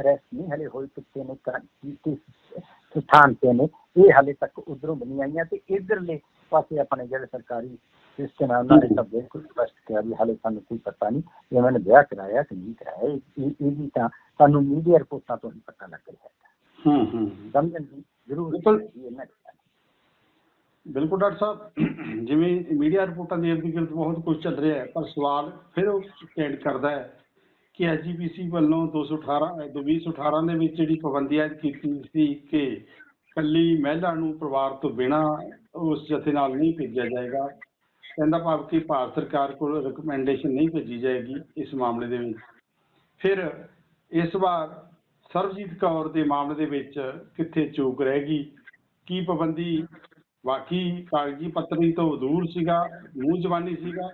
ਅਰੈਸਟ ਨਹੀਂ ਹਲੇ ਹੋਈ ਕਿਤੇ ਨੇ ਕਿਸ ਸਥਾਨ ਤੇ ਨੇ ਇਹ ਹਾਲੇ ਤੱਕ ਉਧਰੋਂ ਬਣੀ ਆਈਆਂ ਤੇ ਇਧਰਲੇ ਪਾਸੇ ਆਪਣੇ ਜਿਹੜੇ ਸਰਕਾਰੀ ਸਿਸਟਮ ਹੈ ਉਹਨਾਂ ਨੇ ਤਾਂ ਬਿਲਕੁਲ ਸਪਸ਼ਟ ਕਿਹਾ ਵੀ ਹਾਲੇ ਸਾਨੂੰ ਕੋਈ ਪਤਾ ਨਹੀਂ ਕਿ ਇਹਨਾਂ ਨੇ ਵਿਆਹ ਕਰਾਇਆ ਕਿ ਨਹੀਂ ਕਰਾਇਆ ਇਹ ਇਹਦੀ ਤਾਂ ਸਾਨੂੰ ਮੀਡੀਆ ਰਿਪੋਰਟਾਂ ਤੋਂ ਹੀ ਪਤਾ ਲੱਗ ਰਿਹਾ ਹੈ ਹੂੰ ਹੂੰ ਸਮਝਣ ਦੀ ਜ਼ਰੂਰ। ਇਹਨਾਂ। ਬਿਲਕੁਲ ਡਾਕਟਰ ਸਾਹਿਬ, ਜਿਵੇਂ ਮੀਡੀਆ ਰਿਪੋਰਟਾਂ ਦੀ ਇਰਦ ਬਹੁਤ ਕੁਝ ਚੱਲ ਰਿਹਾ ਹੈ, ਪਰ ਸਵਾਲ ਫਿਰ ਉਹ ਸਟੈਂਡ ਕਰਦਾ ਹੈ ਕਿ ਐਸਜੀਪੀਸੀ ਵੱਲੋਂ 218 2018 ਦੇ ਵਿੱਚ ਜਿਹੜੀ ਪਾਬੰਦੀ ਆਇਦ ਕੀਤੀ ਸੀ ਕਿ ਕੱਲੀ ਮਹਿਲਾ ਨੂੰ ਪਰਿਵਾਰ ਤੋਂ ਬਿਨਾਂ ਉਸ ਜਥੇ ਨਾਲ ਨਹੀਂ ਭੇਜਿਆ ਜਾਏਗਾ, ਕਹਿੰਦਾ ਭਾਵ ਕਿ ਭਾਰਤ ਸਰਕਾਰ ਕੋਲ ਰਿਕਮੈਂਡੇਸ਼ਨ ਨਹੀਂ ਭੇਜੀ ਜਾਏਗੀ ਇਸ ਮਾਮਲੇ ਦੇ ਵਿੱਚ। ਫਿਰ ਇਸ ਵਾਰ ਸਰਬਜੀਤ ਕੌਰ ਦੇ ਮਾਮਲੇ ਦੇ ਵਿੱਚ ਕਿੱਥੇ ਚੂਕ ਰਹਿ ਗਈ? ਕੀ ਪਾਬੰਦੀ ਬਾਕੀ ਕਾਗਜ਼ੀ ਪੱਤਰੀ ਤੋਂ ਦੂਰ ਸੀਗਾ, ਮੂੰਹ ਜ਼ਬਾਨੀ ਸੀਗਾ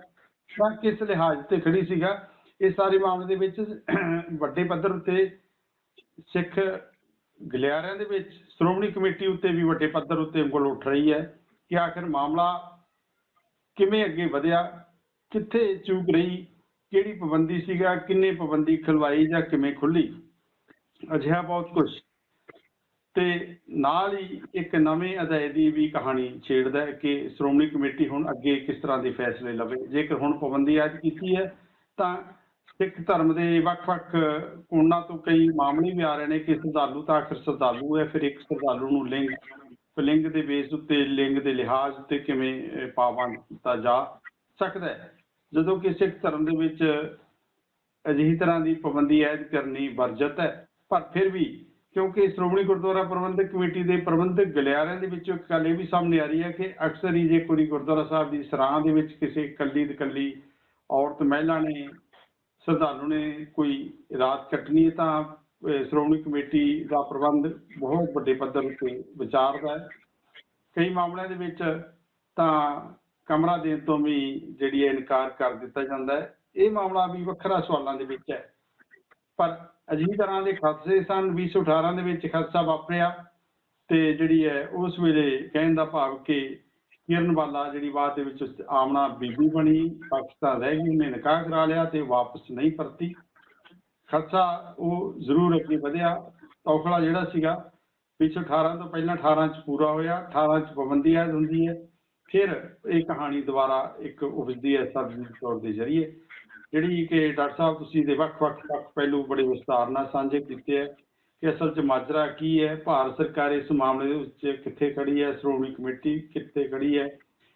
ਤਾਂ ਕਿਸ ਲਿਹਾਜ਼ ਤੇ ਖੜੀ ਸੀਗਾ। ਇਹ ਸਾਰੇ ਮਾਮਲੇ ਦੇ ਵਿੱਚ ਵੱਡੇ ਪੱਧਰ ਉੱਤੇ ਸਿੱਖ ਗਲਿਆਰਿਆਂ ਦੇ ਵਿੱਚ ਸ਼੍ਰੋਮਣੀ ਕਮੇਟੀ ਉੱਤੇ ਵੀ ਵੱਡੇ ਪੱਧਰ ਉੱਤੇ ਉਂਗਲ ਉੱਠ ਰਹੀ ਹੈ ਕਿ ਆਖਿਰ ਮਾਮਲਾ ਕਿਵੇਂ ਅੱਗੇ ਵਧਿਆ, ਕਿੱਥੇ ਚੂਕ ਰਹੀ, ਕਿਹੜੀ ਪਾਬੰਦੀ ਸੀਗਾ, ਕਿੰਨੇ ਪਾਬੰਦੀ ਖਲਵਾਈ ਜਾਂ ਕਿਵੇਂ ਖੁੱਲੀ। ਅਜਿਹਾ ਬਹੁਤ ਕੁਝ ਤੇ ਨਾਲ ਹੀ ਇੱਕ ਨਵੇਂ ਅਧਿਆਇ ਦੀ ਵੀ ਕਹਾਣੀ ਛੇੜਦਾ ਹੈ ਕਿ ਸ਼੍ਰੋਮਣੀ ਕਮੇਟੀ ਹੁਣ ਅੱਗੇ ਕਿਸ ਤਰ੍ਹਾਂ ਦੇ ਫੈਸਲੇ ਲਵੇ। ਜੇਕਰ ਹੁਣ ਪਾਬੰਦੀ ਅੱਜ ਕੀਤੀ ਹੈ ਤਾਂ ਸਿੱਖ ਧਰਮ ਦੇ ਵੱਖ-ਵੱਖ ਕੋਣਾਂ ਤੋਂ ਕਈ ਮਾਮਲੇ ਵੀ ਆ ਰਹੇ ਨੇ ਕਿ ਸ਼ਰਧਾਲੂ ਤਾਂ ਆਖਰ ਸ਼ਰਧਾਲੂ ਹੈ ਫਿਰ ਇੱਕ ਸ਼ਰਧਾਲੂ ਨੂੰ ਲਿੰਗ ਲਿੰਗ ਦੇ ਬੇਸ ਉੱਤੇ ਲਿੰਗ ਦੇ ਲਿਹਾਜ਼ ਉੱਤੇ ਕਿਵੇਂ ਅਹ, ਪਾਬੰਦ ਕੀਤਾ ਜਾ ਸਕਦਾ ਹੈ। ਜਦੋਂ ਕਿ ਸਿੱਖ ਧਰਮ ਦੇ ਵਿੱਚ ਅਜਿਹੀ ਤਰ੍ਹਾਂ ਦੀ ਪਾਬੰਦੀ ਐਦ ਕਰਨੀ ਵਰਜਤ ਹੈ ਪਰ ਫਿਰ ਵੀ ਕਿਉਂਕਿ ਸ਼੍ਰੋਮਣੀ ਗੁਰਦੁਆਰਾ ਪ੍ਰਬੰਧਕ ਕਮੇਟੀ ਦੇ ਪ੍ਰਬੰਧਕ ਗਲਿਆਰਿਆਂ ਦੇ ਵਿੱਚੋਂ ਇੱਕ ਗੱਲ ਇਹ ਵੀ ਸਾਹਮਣੇ ਆ ਰਹੀ ਹੈ ਕਿ ਅਕਸਰ ਹੀ ਜੇ ਕੋਈ ਗੁਰਦੁਆਰਾ ਸਾਹਿਬ ਦੀ ਸਰਾਂ ਦੇ ਵਿੱਚ ਕਿਸੇ ਇਕੱਲੀ ਇਕੱਲੀ ਔਰਤ ਮਹਿਲਾ ਨੇ, ਸ਼ਰਧਾਲੂ ਨੇ ਕੋਈ ਰਾਤ ਕੱਟਣੀ ਹੈ ਤਾਂ ਸ਼੍ਰੋਮਣੀ ਕਮੇਟੀ ਦਾ ਪ੍ਰਬੰਧ ਬਹੁਤ ਵੱਡੇ ਪੱਧਰ ਤੇ ਵਿਚਾਰਦਾ ਹੈ। ਕਈ ਮਾਮਲਿਆਂ ਦੇ ਵਿੱਚ ਤਾਂ ਕਮਰਾ ਦੇਣ ਤੋਂ ਵੀ ਜਿਹੜੀ ਹੈ ਇਨਕਾਰ ਕਰ ਦਿੱਤਾ ਜਾਂਦਾ ਹੈ। ਇਹ ਮਾਮਲਾ ਵੀ ਵੱਖਰਾ ਸਵਾਲਾਂ ਦੇ ਵਿੱਚ ਹੈ। ਪਰ ਅਜਿਹੀ ਤਰ੍ਹਾਂ ਦੇ ਹਾਦਸੇ ਸਨ 2018 ਦੇ ਵਿੱਚ ਹਾਦਸਾ ਵਾਪਰਿਆ ਤੇ ਜਿਹੜੀ ਹੈ ਉਸ ਵੇਲੇ ਕਹਿਣ ਦਾ ਭਾਵ ਕਿ ਕਿਰਨ ਵਾਲਾ ਜਿਹੜੀ ਬਾਅਦ ਦੇ ਵਿੱਚ ਆਮਨਾ ਬੀਬੀ ਬਣੀ, ਪਾਕਿਸਤਾਨ ਰਹਿ ਗਈ, ਉਹਨੇ ਨਿਕਾਹ ਕਰਾ ਲਿਆ ਤੇ ਵਾਪਸ ਨਹੀਂ ਪਰਤੀ। ਖਦਸ਼ਾ ਉਹ ਜ਼ਰੂਰ ਅੱਗੇ ਵਧਿਆ। ਔਖਲਾ ਜਿਹੜਾ ਸੀਗਾ ਪਿਛੇ 18 ਤੋਂ ਪਹਿਲਾਂ 18 ਚ ਪੂਰਾ ਹੋਇਆ 18 ਚ ਪਾਬੰਦੀ ਆਇਦ ਹੁੰਦੀ ਹੈ। ਫਿਰ ਇਹ ਕਹਾਣੀ ਦੁਬਾਰਾ ਇੱਕ ਉਪਜਦੀ ਹੈ ਸਰਬਜੀਤ ਤੌਰ ਦੇ ਜ਼ਰੀਏ। ਜਿਹੜੀ ਕਿ ਡਾਕਟਰ ਸਾਹਿਬ ਤੁਸੀਂ ਦੇ ਵੱਖ-ਵੱਖ ਪਹਿਲੂ ਬੜੇ ਵਿਸਤਾਰ ਨਾਲ ਸਾਂਝੇ ਕੀਤੇ ਹੈ ਕਿ ਅਸਲ 'ਚ ਮਾਜਰਾ ਕੀ ਹੈ, ਭਾਰਤ ਸਰਕਾਰ ਇਸ ਮਾਮਲੇ ਦੇ ਵਿੱਚ ਕਿੱਥੇ ਖੜੀ ਹੈ, ਸ਼੍ਰੋਮਣੀ ਕਮੇਟੀ ਕਿੱਥੇ ਖੜੀ ਹੈ,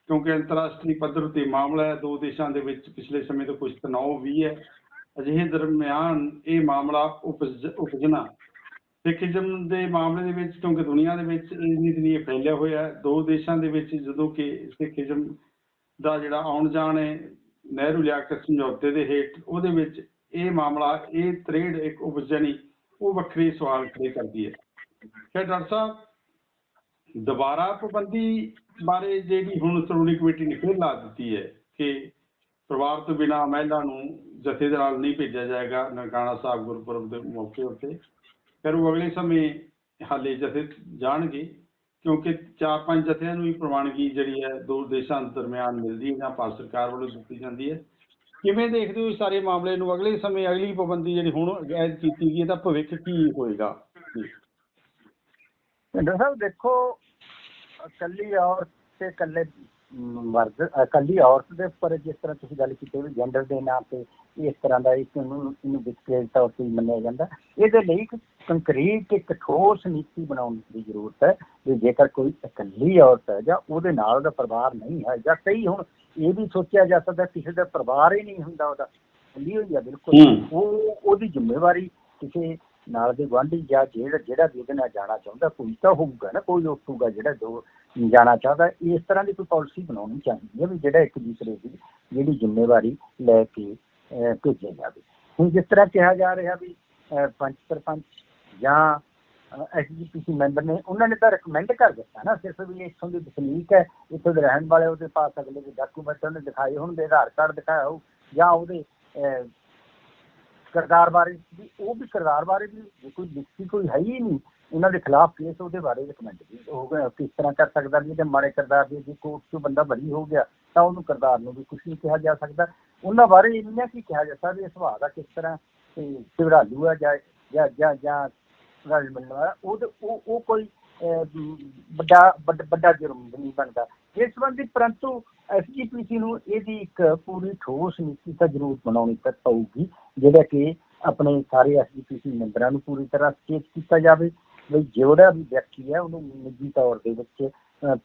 ਕਿਉਂਕਿ ਅੰਤਰਰਾਸ਼ਟਰੀ ਪੱਧਰ ਉਤੇ ਮਾਮਲਾ ਹੈ, ਦੋ ਦੇਸ਼ਾਂ ਦੇ ਵਿੱਚ ਪਿਛਲੇ ਸਮੇਂ ਤੋਂ ਕੁਝ ਤਣਾਅ ਵੀ ਹੈ। ਅਜਿਹੇ ਦਰਮਿਆਨ ਇਹ ਮਾਮਲਾ ਉਪਜ, ਉਪਜਣਾ। ਸਿੱਖੀਜ਼ਮ ਦੇ ਮਾਮਲੇ ਦੇ ਵਿੱਚ, ਕਿਉਂਕਿ ਦੁਨੀਆ ਦੇ ਵਿੱਚ ਇਹ ਦੁਨੀਆ ਫੈਲਿਆ ਹੋਇਆ, ਦੋ ਦੇਸ਼ਾਂ ਦੇ ਵਿੱਚ ਜਦੋਂ ਕਿ ਸਿੱਖੀਜ਼ਮ ਦਾ ਜਿਹੜਾ ਆਉਣ ਜਾਣ ਹੈ ਨਹਿਰੂ ਲਿਆਕਤ ਸਮਝੌਤੇ ਦੇ ਹੇਠ, ਉਹਦੇ ਵਿੱਚ ਇਹ ਮਾਮਲਾ, ਇਹ ਤਰੇੜ ਇੱਕ ਉਪਜਣੀ, ਉਹ ਵੱਖਰੇ ਸਵਾਲ ਖੜੇ ਕਰਦੀ ਹੈ। ਫਿਰ ਡਾਕਟਰ ਸਾਹਿਬ, ਦੁਬਾਰਾ ਪਾਬੰਦੀ ਬਾਰੇ ਜਿਹੜੀ ਹੁਣ ਸ਼੍ਰੋਮਣੀ ਕਮੇਟੀ ਨੇ ਫਿਰ ਲਾ ਦਿੱਤੀ ਹੈ ਕਿ ਪਰਿਵਾਰ ਤੋਂ ਬਿਨਾਂ ਮਹਿਲਾ ਨੂੰ ਜਥੇ ਦੇ ਨਾਲ ਨਹੀਂ ਭੇਜਿਆ ਜਾਏਗਾ, ਨਨਕਾਣਾ ਸਾਹਿਬ ਗੁਰਪੁਰਬ ਦੇ ਮੌਕੇ ਉੱਤੇ। ਫਿਰ ਉਹ ਅਗਲੇ ਸਮੇਂ ਹਾਲੇ ਜਥੇ ਜਾਣਗੇ। ਕਿਉਂਕਿ ਚਾਰ ਪੰਜ ਜਥਿਆਂ ਨੂੰ ਹੀ ਪ੍ਰਵਾਨਗੀ ਜਿਹੜੀ ਹੈ ਦੋ ਦੇਸ਼ਾਂ ਦਰਮਿਆਨ ਮਿਲਦੀ ਹੈ ਜਾਂ ਭਾਰਤ ਸਰਕਾਰ ਵੱਲੋਂ ਦਿੱਤੀ ਜਾਂਦੀ ਹੈ। ਕਿਵੇਂ ਦੇਖਦੇ ਹੋ ਇਸ ਸਾਰੇ ਮਾਮਲੇ ਨੂੰ? ਅਗਲੇ ਸਮੇਂ ਅਗਲੀ ਪਾਬੰਦੀ ਜਿਹੜੀ ਹੁਣ ਐਡ ਕੀਤੀ ਗਈ ਹੈ, ਤਾਂ ਭਵਿੱਖ ਕੀ ਹੋਏਗਾ? ਡਾਕਟਰ ਸਾਹਿਬ, ਦੇਖੋ, ਇਕੱਲੀ ਔਰਤ ਤੇ ਇਕੱਲੇ ਮਰਦ, ਇਕੱਲੀ ਔਰਤ ਦੇ ਉੱਪਰ ਜਿਸ ਤਰ੍ਹਾਂ ਤੁਸੀਂ ਗੱਲ ਕੀਤੀ ਵੀ ਜੈਂਡਰ ਦੇ ਨਾਂ ਤੇ ਇਸ ਤਰ੍ਹਾਂ ਦਾ ਇੱਕ ਨੂੰ ਵਿਤਕਰੇ ਤੌਰ ਤੇ ਮੰਨਿਆ ਜਾਂਦਾ। ਇਹਦੇ ਲਈ ਇੱਕ ਕੰਕਰੀਟ ਇੱਕ ਠੋਸ ਨੀਤੀ ਬਣਾਉਣ ਦੀ ਜ਼ਰੂਰਤ ਹੈ ਵੀ ਜੇਕਰ ਕੋਈ ਇਕੱਲੀ ਔਰਤ ਹੈ ਜਾਂ ਉਹਦੇ ਨਾਲ ਉਹਦਾ ਪਰਿਵਾਰ ਨਹੀਂ ਹੈ ਜਾਂ ਕਈ ਹੁਣ ਇਹ ਵੀ ਸੋਚਿਆ ਜਾ ਸਕਦਾ ਕਿਸੇ ਦਾ ਪਰਿਵਾਰ ਹੀ ਨਹੀਂ ਹੁੰਦਾ ਉਹਦਾ। ਇਕੱਲੀ ਹੋਈ ਆ ਬਿਲਕੁਲ। ਉਹ ਉਹਦੀ ਜ਼ਿੰਮੇਵਾਰੀ ਕਿਸੇ ਨਾਲ ਦੇ ਗੁਆਂਢੀ ਜਾਂ ਜਿਹੜਾ ਜਿਹੜਾ ਵੀ ਉਹਦੇ ਨਾਲ ਜਾਣਾ ਚਾਹੁੰਦਾ ਕੋਈ ਤਾਂ ਹੋਊਗਾ ਨਾ ਕੋਈ ਉੱਠੂਗਾ ਜਿਹੜਾ ਜੋ ਜਾਣਾ ਚਾਹਦਾ। ਇਸ ਤਰ੍ਹਾਂ ਦੀ ਕੋਈ ਪਾਲਿਸੀ ਬਣਾਉਣੀ ਚਾਹੀਦੀ ਹੈ ਵੀ ਜਿਹੜਾ ਇੱਕ ਦੂਸਰੇ ਦੀ ਜਿਹੜੀ ਜ਼ਿੰਮੇਵਾਰੀ ਲੈ ਕੇ ਭੇਜੇਗਾ ਜਾਵੇ। ਹੁਣ ਜਿਸ ਤਰ੍ਹਾਂ ਕਿਹਾ ਜਾ ਰਿਹਾ ਵੀ ਪੰਚ ਸਰਪੰਚ ਜਾਂ ਐਸਜੀਪੀਸੀ ਮੈਂਬਰ ਨੇ, ਉਹਨਾਂ ਨੇ ਤਾਂ ਰეკਮੈਂਡ ਕਰ ਦਿੱਤਾ ਨਾ, ਸਿਰਫ ਵੀ ਇੱਥੋਂ ਦੀ ਵਸਨੀਕ ਹੈ, ਇੱਥੋਂ ਦੇ ਰਹਿਣ ਵਾਲੇ ਉਹਦੇ ਪਾਸ ਅਗਲੇ ਦੇ ਡਾਕੂਮੈਂਟ ਉਹਨੇ ਦਿਖਾਏ ਹੋਣਗੇ, ਆਧਾਰ ਕਾਰਡ ਦਿਖਾਇਆ ਹੋ ਜਾਂ ਉਹਦੇ ਕਰਦਾਰ ਬਾਰੇ ਵੀ, ਉਹ ਵੀ ਕਰਦਾਰ ਬਾਰੇ ਵੀ ਕੋਈ ਲਿਖਤੀ ਕੋਈ ਹੈ ਹੀ ਨਹੀਂ, ਉਹਨਾਂ ਦੇ ਖਿਲਾਫ ਕੇਸ ਉਹਦੇ ਬਾਰੇ ਰਿਕਮੈਂਡ ਵੀ ਹੋ ਕਿਸ ਤਰ੍ਹਾਂ ਕਰ ਸਕਦਾ ਨਹੀਂ ਤੇ ਮਾੜੇ ਕਰਦਾਰ ਦੀ ਜੇ ਕੋਰਟ ਚੋਂ ਬੰਦਾ ਬਰੀ ਹੋ ਗਿਆ, ਤਾਂ ਉਹਨੂੰ ਕਰਦਾਰ ਨੂੰ ਵੀ ਕੁਝ ਨਹੀਂ ਕਿਹਾ ਜਾ ਸਕਦਾ। ਉਹਨਾਂ ਬਾਰੇ ਇੰਨਾ ਕੀ ਕਿਹਾ ਜਾ ਸਕਦਾ ਵੀ ਸੁਭਾਅ ਦਾ ਕਿਸ ਤਰ੍ਹਾਂ ਸਿਵਰਾਲੂ ਆ ਜਾਂ ਜਾਂ ਜਾਂ ਜਾਂ ਰਲ ਮਿਲਣ ਉਹ ਉਹ ਉਹ ਕੋਈ ਵੱਡਾ ਵੱਡਾ ਜੁਰਮ ਨਹੀਂ ਬਣਦਾ। ਇਸ ਸੰਬੰਧੀ ਪਰੰਤੂ ਐਸਜੀਪੀਸੀ ਨੂੰ ਇਹਦੀ ਇੱਕ ਪੂਰੀ ਠੋਸ ਨੀਤੀ ਤਾਂ ਜ਼ਰੂਰ ਬਣਾਉਣੀ ਪਊਗੀ, ਜਿਹੜਾ ਕਿ ਆਪਣੇ ਸਾਰੇ ਐਸਜੀਪੀਸੀ ਮੈਂਬਰਾਂ ਨੂੰ ਪੂਰੀ ਤਰ੍ਹਾਂ ਸਚੇਤ ਕੀਤਾ ਜਾਵੇ। ਵੀ ਜਿਹੜਾ ਵੀ ਵਿਅਕਤੀ ਹੈ, ਉਹਨੂੰ ਨਿੱਜੀ ਤੌਰ ਦੇ ਵਿੱਚ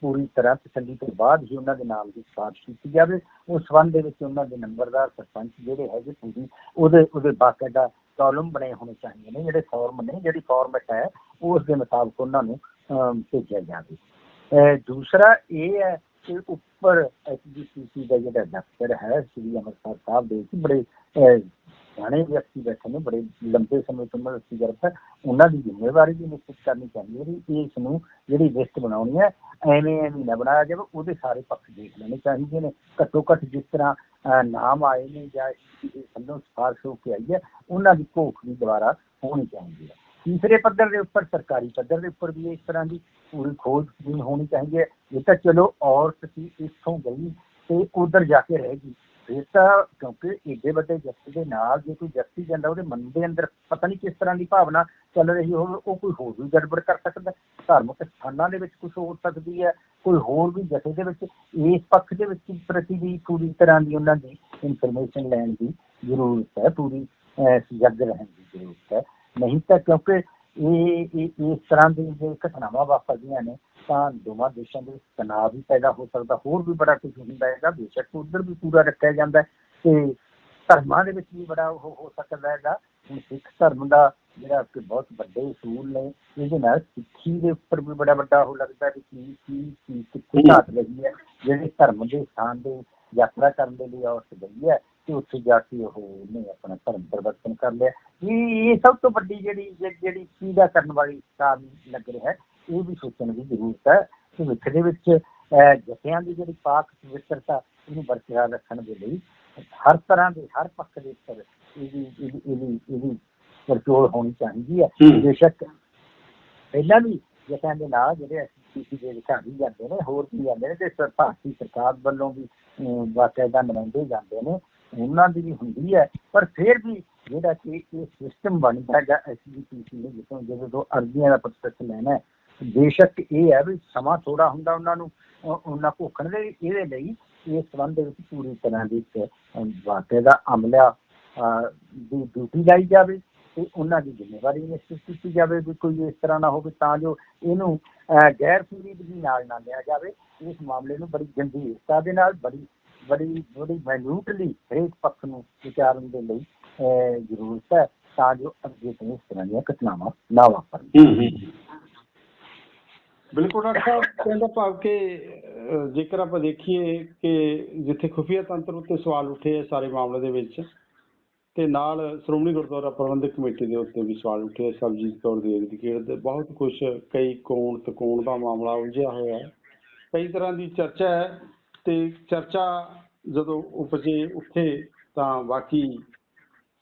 ਪੂਰੀ ਤਰ੍ਹਾਂ ਤਸੱਲੀ ਤੋਂ ਬਾਅਦ ਹੀ ਉਹਨਾਂ ਦੇ ਨਾਮ ਦੀ ਸਿਫਾਰਿਸ਼ ਕੀਤੀ ਜਾਵੇ। ਉਸ ਸੰਬੰਧ ਦੇ ਵਿੱਚ ਉਹਨਾਂ ਦੇ ਨੰਬਰਦਾਰ ਸਰਪੰਚ ਜਿਹੜੇ ਹੈਗੇ ਪੂਰੀ ਉਹਦੇ ਉਹਦੇ ਬਾਕਾਇਦਾ ਕਾਲਮ ਬਣੇ ਹੋਣੇ ਚਾਹੀਦੇ ਨੇ ਜਿਹੜੇ ਫਾਰਮ ਨੇ ਜਿਹੜੀ ਫਾਰਮੈਟ ਹੈ ਉਸ ਦੇ ਮੁਤਾਬਕ ਉਹਨਾਂ ਨੂੰ ਅਮ, ਭੇਜਿਆ ਜਾਵੇ। ਅਹ, ਦੂਸਰਾ ਇਹ ਹੈ ਕਿ ਉੱਪਰ ਐਚਡੀਸੀਸੀ ਦਾ ਜਿਹੜਾ ਦਫ਼ਤਰ ਹੈ ਸ੍ਰੀ ਅੰਮ੍ਰਿਤਸਰ ਸਾਹਿਬ ਦੇ ਵਿੱਚ ਬੜੇ ਅਹ, ਸਿਆਣੇ ਵਿਅਕਤੀ ਬੈਠੇ ਨੇ, ਬੜੇ ਲੰਬੇ ਸਮੇਂ ਤੋਂ ਮਦਦ ਕਰਦਾ ਉਹਨਾਂ ਦੀ ਜ਼ਿੰਮੇਵਾਰੀ ਵੀ ਨਿਸ਼ਚਿਤ ਕਰਨੀ ਚਾਹੀਦੀ ਹੈ ਵੀ ਇਸ ਨੂੰ ਜਿਹੜੀ ਲਿਸਟ ਬਣਾਉਣੀ ਹੈ, ਐਵੇਂ ਐਵੇਂ ਨਾ ਬਣਾਇਆ ਜਾਵੇ, ਉਹਦੇ ਸਾਰੇ ਪੱਖ ਦੇਖ ਲੈਣੇ ਚਾਹੀਦੇ ਨੇ। ਘੱਟੋ ਘੱਟ ਜਿਸ ਤਰ੍ਹਾਂ ਨਾਮ ਆਏ ਨੇ ਜਾਂ ਕਿਸੇ ਵੱਲੋਂ ਹੋ ਕੇ ਆਈ ਹੈ, ਉਹਨਾਂ ਦੀ ਘੋਖ ਵੀ ਦੁਬਾਰਾ ਹੋਣੀ ਚਾਹੀਦੀ ਹੈ। ਤੀਸਰੇ ਪੱਧਰ ਦੇ ਉੱਪਰ, ਸਰਕਾਰੀ ਪੱਧਰ ਦੇ ਉੱਪਰ ਵੀ ਇਸ ਤਰ੍ਹਾਂ ਦੀ ਪੂਰੀ ਖੋਜ ਵੀ ਹੋਣੀ ਚਾਹੀਦੀ ਹੈ। ਇਹ ਤਾਂ ਚਲੋ ਔਰਤ ਸੀ, ਇੱਥੋਂ ਗਈ ਤੇ ਉਧਰ ਜਾ ਕੇ ਰਹੇਗੀ ਫਿਰ ਤਾਂ ਕਿਉਂਕਿ ਏਡੇ ਵੱਡੇ ਜੱਥੇ ਦੇ ਨਾਲ ਜੇ ਕੋਈ ਜੱਤੀ ਜਾਂਦਾ ਉਹਦੇ ਮਨ ਦੇ ਅੰਦਰ ਪਤਾ ਨਹੀਂ ਕਿਸ ਤਰ੍ਹਾਂ ਦੀ ਭਾਵਨਾ ਚੱਲ ਰਹੀ ਹੋਵੇ ਉਹ ਕੋਈ ਹੋਰ ਵੀ ਗੜਬੜ ਕਰ ਸਕਦਾ। ਧਾਰਮਿਕ ਸਥਾਨਾਂ ਦੇ ਵਿੱਚ ਕੁਝ ਹੋ ਸਕਦੀ ਹੈ ਕੋਈ ਹੋਰ ਵੀ ਜਥੇ ਦੇ ਵਿੱਚ ਇਸ ਪੱਖ ਦੇ ਵਿੱਚ ਪ੍ਰਤੀ ਵੀ ਪੂਰੀ ਤਰ੍ਹਾਂ ਦੀ ਉਹਨਾਂ ਦੀ ਇਨਫੋਰਮੇਸ਼ਨ ਲੈਣ ਦੀ ਜ਼ਰੂਰਤ ਹੈ ਪੂਰੀ ਅਹ, ਸਜਗ ਰਹਿਣ ਦੀ ਜ਼ਰੂਰਤ ਹੈ। ਨਹੀਂ ਤਾਂ ਕਿਉਂਕਿ ਇਹ ਇਸ ਤਰ੍ਹਾਂ ਦੀ ਜੇ ਘਟਨਾਵਾਂ ਵਾਪਰਦੀਆਂ ਨੇ ਤਾਂ ਦੋਵਾਂ ਦੇਸ਼ਾਂ ਦੇ ਤਣਾਅ ਵੀ ਪੈਦਾ ਹੋ ਸਕਦਾ ਹੋਰ ਵੀ ਬੜਾ ਕੁਝ ਹੁੰਦਾ ਹੈਗਾ ਬੇਸ਼ੱਕ ਉਧਰ ਵੀ ਪੂਰਾ ਰੱਖਿਆ ਜਾਂਦਾ ਤੇ ਧਰਮਾਂ ਦੇ ਵਿੱਚ ਵੀ ਬੜਾ ਉਹ ਹੋ ਸਕਦਾ ਹੈਗਾ। ਹੁਣ ਸਿੱਖ ਧਰਮ ਦਾ ਜਿਹੜਾ ਕਿ ਬਹੁਤ ਵੱਡੇ ਅਸੂਲ ਨੇ ਇਹਦੇ ਨਾਲ ਸਿੱਖੀ ਦੇ ਉੱਪਰ ਵੀ ਬੜਾ ਵੱਡਾ ਉਹ ਲੱਗਦਾ ਵੀ ਕੀ ਕੀ ਕੀ ਕਿੱਥੇ ਘਾਟ ਰਹੀ ਹੈ। ਜਿਹੜੇ ਧਰਮ ਦੇ ਸਥਾਨ ਦੇ ਯਾਤਰਾ ਕਰਨ ਦੇ ਲਈ ਔਰਤ ਗਈ ਹੈ ਤੇ ਉੱਥੇ ਜਾ ਕੇ ਉਹ ਨੇ ਆਪਣਾ ਧਰਮ ਪਰਿਵਰਤਨ ਕਰ ਲਿਆ। ਇਹ ਇਹ ਸਭ ਤੋਂ ਵੱਡੀ ਜਿਹੜੀ ਜਿਹੜੀ ਪੀੜਾ ਕਰਨ ਵਾਲੀ ਕਾਰਨ ਲੱਗ ਰਿਹਾ ਹੈ। ਇਹ ਵੀ ਸੋਚਣ ਦੀ ਜ਼ਰੂਰਤ ਹੈ ਕਿ ਵਿਖ ਦੇ ਵਿੱਚ ਜਥਿਆਂ ਦੀ ਜਿਹੜੀ ਪਾਕ ਪਵਿੱਤਰਤਾ ਇਹਨੂੰ ਬਰਕਰਾਰ ਰੱਖਣ ਦੇ ਲਈ ਹਰ ਤਰ੍ਹਾਂ ਦੇ ਹਰ ਪੱਖ ਦੇ ਉੱਪਰ ਇਹਦੀ ਇਹਦੀ ਇਹਦੀ ਪਰਚੋਲ ਹੋਣੀ ਚਾਹੀਦੀ ਹੈ ਹੂੰ। ਬੇਸ਼ੱਕ ਪਹਿਲਾਂ ਵੀ ਜਥਿਆਂ ਦੇ ਨਾਲ ਜਿਹੜੇ ਐਸਪੀਸੀ ਦੇ ਅਧਿਕਾਰੀ ਜਾਂਦੇ ਨੇ ਹੋਰ ਵੀ ਜਾਂਦੇ ਨੇ ਤੇ ਭਾਰਤੀ ਸਰਕਾਰ ਵੱਲੋਂ ਵੀ ਅਮ, ਬਾਕਾਇਦਾ ਨੁਮਾਇੰਦੇ ਜਾਂਦੇ ਨੇ ਉਹਨਾਂ ਦੀ ਵੀ ਹੁੰਦੀ ਹੈ ਪਰ ਫਿਰ ਵੀ ਜਿਹੜਾ ਕਿ ਇਹ ਸਿਸਟਮ ਬਣਦਾ ਹੈਗਾ ਐਸਜੀਪੀਸੀ ਨੇ ਜਿੱਥੋਂ ਜਦੋਂ ਤੋਂ ਅਰਜ਼ੀਆਂ ਦਾ ਪ੍ਰੋਸੈਸ ਲੈਣਾ ਹੈ ਬੇਸ਼ੱਕ ਇਹ ਹੈ ਵੀ ਸਮਾਂ ਥੋੜਾ ਹੁੰਦਾ ਉਹਨਾਂ ਨੂੰ ਉਹਨਾਂ ਭੁੱਖਣ ਦੇ ਇਹਦੇ ਲਈ ਇਸ ਸੰਬੰਧ ਦੇ ਵਿੱਚ ਪੂਰੀ ਤਰ੍ਹਾਂ ਦੀ ਇੱਕ ਅਮ, ਅਮਲਾ ਦੀ ਡਿਊਟੀ ਲਾਈ ਜਾਵੇ ਤੇ ਉਹਨਾਂ ਦੀ ਜ਼ਿੰਮੇਵਾਰੀ ਨਿਸ਼ਚਿਤ ਕੀਤੀ ਜਾਵੇ ਵੀ ਕੋਈ ਇਸ ਤਰ੍ਹਾਂ ਨਾ ਹੋਵੇ ਤਾਂ ਜੋ ਇਹਨੂੰ ਅਹ, ਗੈਰ ਸੰਜੀਦਗੀ ਨਾਲ ਨਾ ਲਿਆ ਜਾਵੇ। ਇਸ ਮਾਮਲੇ ਨੂੰ ਬੜੀ ਗੰਭੀਰਤਾ ਦੇ ਨਾਲ ਬੜੀ ਬੜੀ ਬੜੀ ਮਾਈਨਿਊਟਲੀ ਹਰੇਕ ਪੱਖ ਨੂੰ ਵਿਚਾਰਨ ਦੇ ਲਈ ਅਹ, ਜ਼ਰੂਰਤ ਹੈ ਤਾਂ ਜੋ ਅੱਗੇ ਤੋਂ ਇਸ ਤਰ੍ਹਾਂ ਦੀਆਂ ਘਟਨਾਵਾਂ ਨਾ ਵਾਪਰਨ। ਬਿਲਕੁਲ ਡਾਕਟਰ ਸਾਹਿਬ, ਕਹਿੰਦਾ ਭਾਵ ਕਿ ਜੇਕਰ ਆਪਾਂ ਦੇਖੀਏ ਕਿ ਜਿੱਥੇ ਖੁਫੀਆ ਤੰਤਰ ਉੱਤੇ ਸਵਾਲ ਉੱਠੇ ਆ ਸਾਰੇ ਮਾਮਲੇ ਦੇ ਵਿੱਚ, ਤੇ ਨਾਲ ਸ਼੍ਰੋਮਣੀ ਗੁਰਦੁਆਰਾ ਪ੍ਰਬੰਧਕ ਕਮੇਟੀ ਦੇ ਉੱਤੇ ਵੀ ਸਵਾਲ ਉੱਠੇ ਸਰਬਜੀਤ ਕੌਰ ਦੀ ਐਗਜ਼ੀਕੇਟ ਦੇ, ਬਹੁਤ ਕੁਝ ਕਈ ਕੋਣ ਤਕੋਣ ਦਾ ਮਾਮਲਾ ਉਲਝਿਆ ਹੋਇਆ ਹੈ। ਕਈ ਤਰ੍ਹਾਂ ਦੀ ਚਰਚਾ ਹੈ ਤੇ ਚਰਚਾ ਜਦੋਂ ਉਪਜੇ ਉੱਠੇ ਤਾਂ ਬਾਕੀ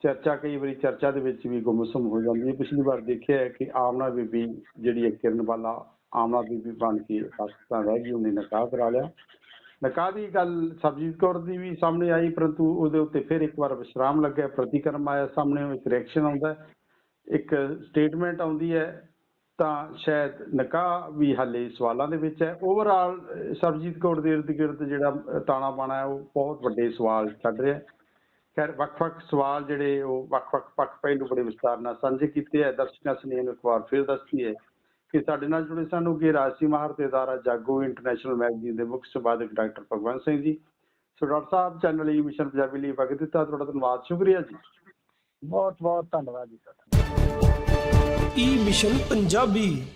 ਚਰਚਾ ਕਈ ਵਾਰੀ ਚਰਚਾ ਦੇ ਵਿੱਚ ਵੀ ਗੁੰਮਸਮ ਹੋ ਜਾਂਦੀ ਹੈ। ਪਿਛਲੀ ਵਾਰ ਦੇਖਿਆ ਹੈ ਕਿ ਆਮਨਾ ਬੀਬੀ ਜਿਹੜੀ ਹੈ ਕਿਰਨ ਵਾਲਾ ਆਮਨਾ ਬੀਬੀ ਬਣ ਕੇ ਪਾਕਿਸਤਾਨ ਰਹਿ ਗਈ, ਉਹਨੇ ਨਿਕਾਹ ਕਰਾ ਲਿਆ। ਨਿਕਾਹ ਦੀ ਗੱਲ ਸਬਜੀਤ ਕੌਰ ਦੀ ਵੀ ਸਾਹਮਣੇ ਆਈ, ਪਰੰਤੂ ਉਹਦੇ ਉੱਤੇ ਫਿਰ ਇੱਕ ਵਾਰ ਵਿਸ਼ਰਾਮ ਲੱਗਿਆ, ਪ੍ਰਤੀਕਰਮ ਆਇਆ, ਸਾਹਮਣੇ ਇੱਕ ਰਿਐਕਸ਼ਨ ਆਉਂਦਾ ਇੱਕ ਸਟੇਟਮੈਂਟ ਆਉਂਦੀ ਹੈ, ਤਾਂ ਸ਼ਾਇਦ ਨਿਕਾਹ ਵੀ ਹਾਲੇ ਸਵਾਲਾਂ ਦੇ ਵਿੱਚ ਹੈ। ਓਵਰਆਲ ਸਰਬਜੀਤ ਕੌਰ ਦੇ ਇਰਦ ਗਿਰਦ ਜਿਹੜਾ ਤਾਣਾ ਬਾਣਾ ਹੈ, ਉਹ ਬਹੁਤ ਵੱਡੇ ਸਵਾਲ ਛੱਡ ਰਿਹਾ ਖੈਰ, ਵੱਖ-ਵੱਖ ਸਵਾਲ ਜਿਹੜੇ ਉਹ ਵੱਖ-ਵੱਖ ਪੱਖ ਪਹਿਲੂ ਬੜੇ ਵਿਸਤਾਰ ਨਾਲ ਸਾਂਝੇ ਕੀਤੇ ਹੈ। ਦਰਸ਼ਕਾਂ ਸਨੇਹ ਇੱਕ ਵਾਰ ਫਿਰ ਦੱਸਦੀ ਹੈ। ਕਿ ਸਾਡੇ ਨਾਲ ਜੁੜੇ ਸਨ ਕਿ ਰਾਜਸੀ ਮਾਹਰ ਤੇ ਅਦਾਰਾ ਜਾਗੋ ਇੰਟਰਨੈਸ਼ਨਲ ਮੈਗਜ਼ੀਨ ਦੇ ਮੁੱਖ ਸੰਪਾਦਕ doctor Bhagwant Singh ji. So doctor Sahib channel ਈ ਮਿਸ਼ਨ ਪੰਜਾਬੀ ਲਈ ਵਕਤ ਦਿੱਤਾ। ਤੁਹਾਡਾ ਧੰਨਵਾਦ ਸ਼ੁਕਰੀਆ ਜੀ। ਬਹੁਤ ਬਹੁਤ ਧੰਨਵਾਦ ਜੀ ਤੁਹਾਡਾ। ਈ ਮਿਸ਼ਨ ਪੰਜਾਬੀ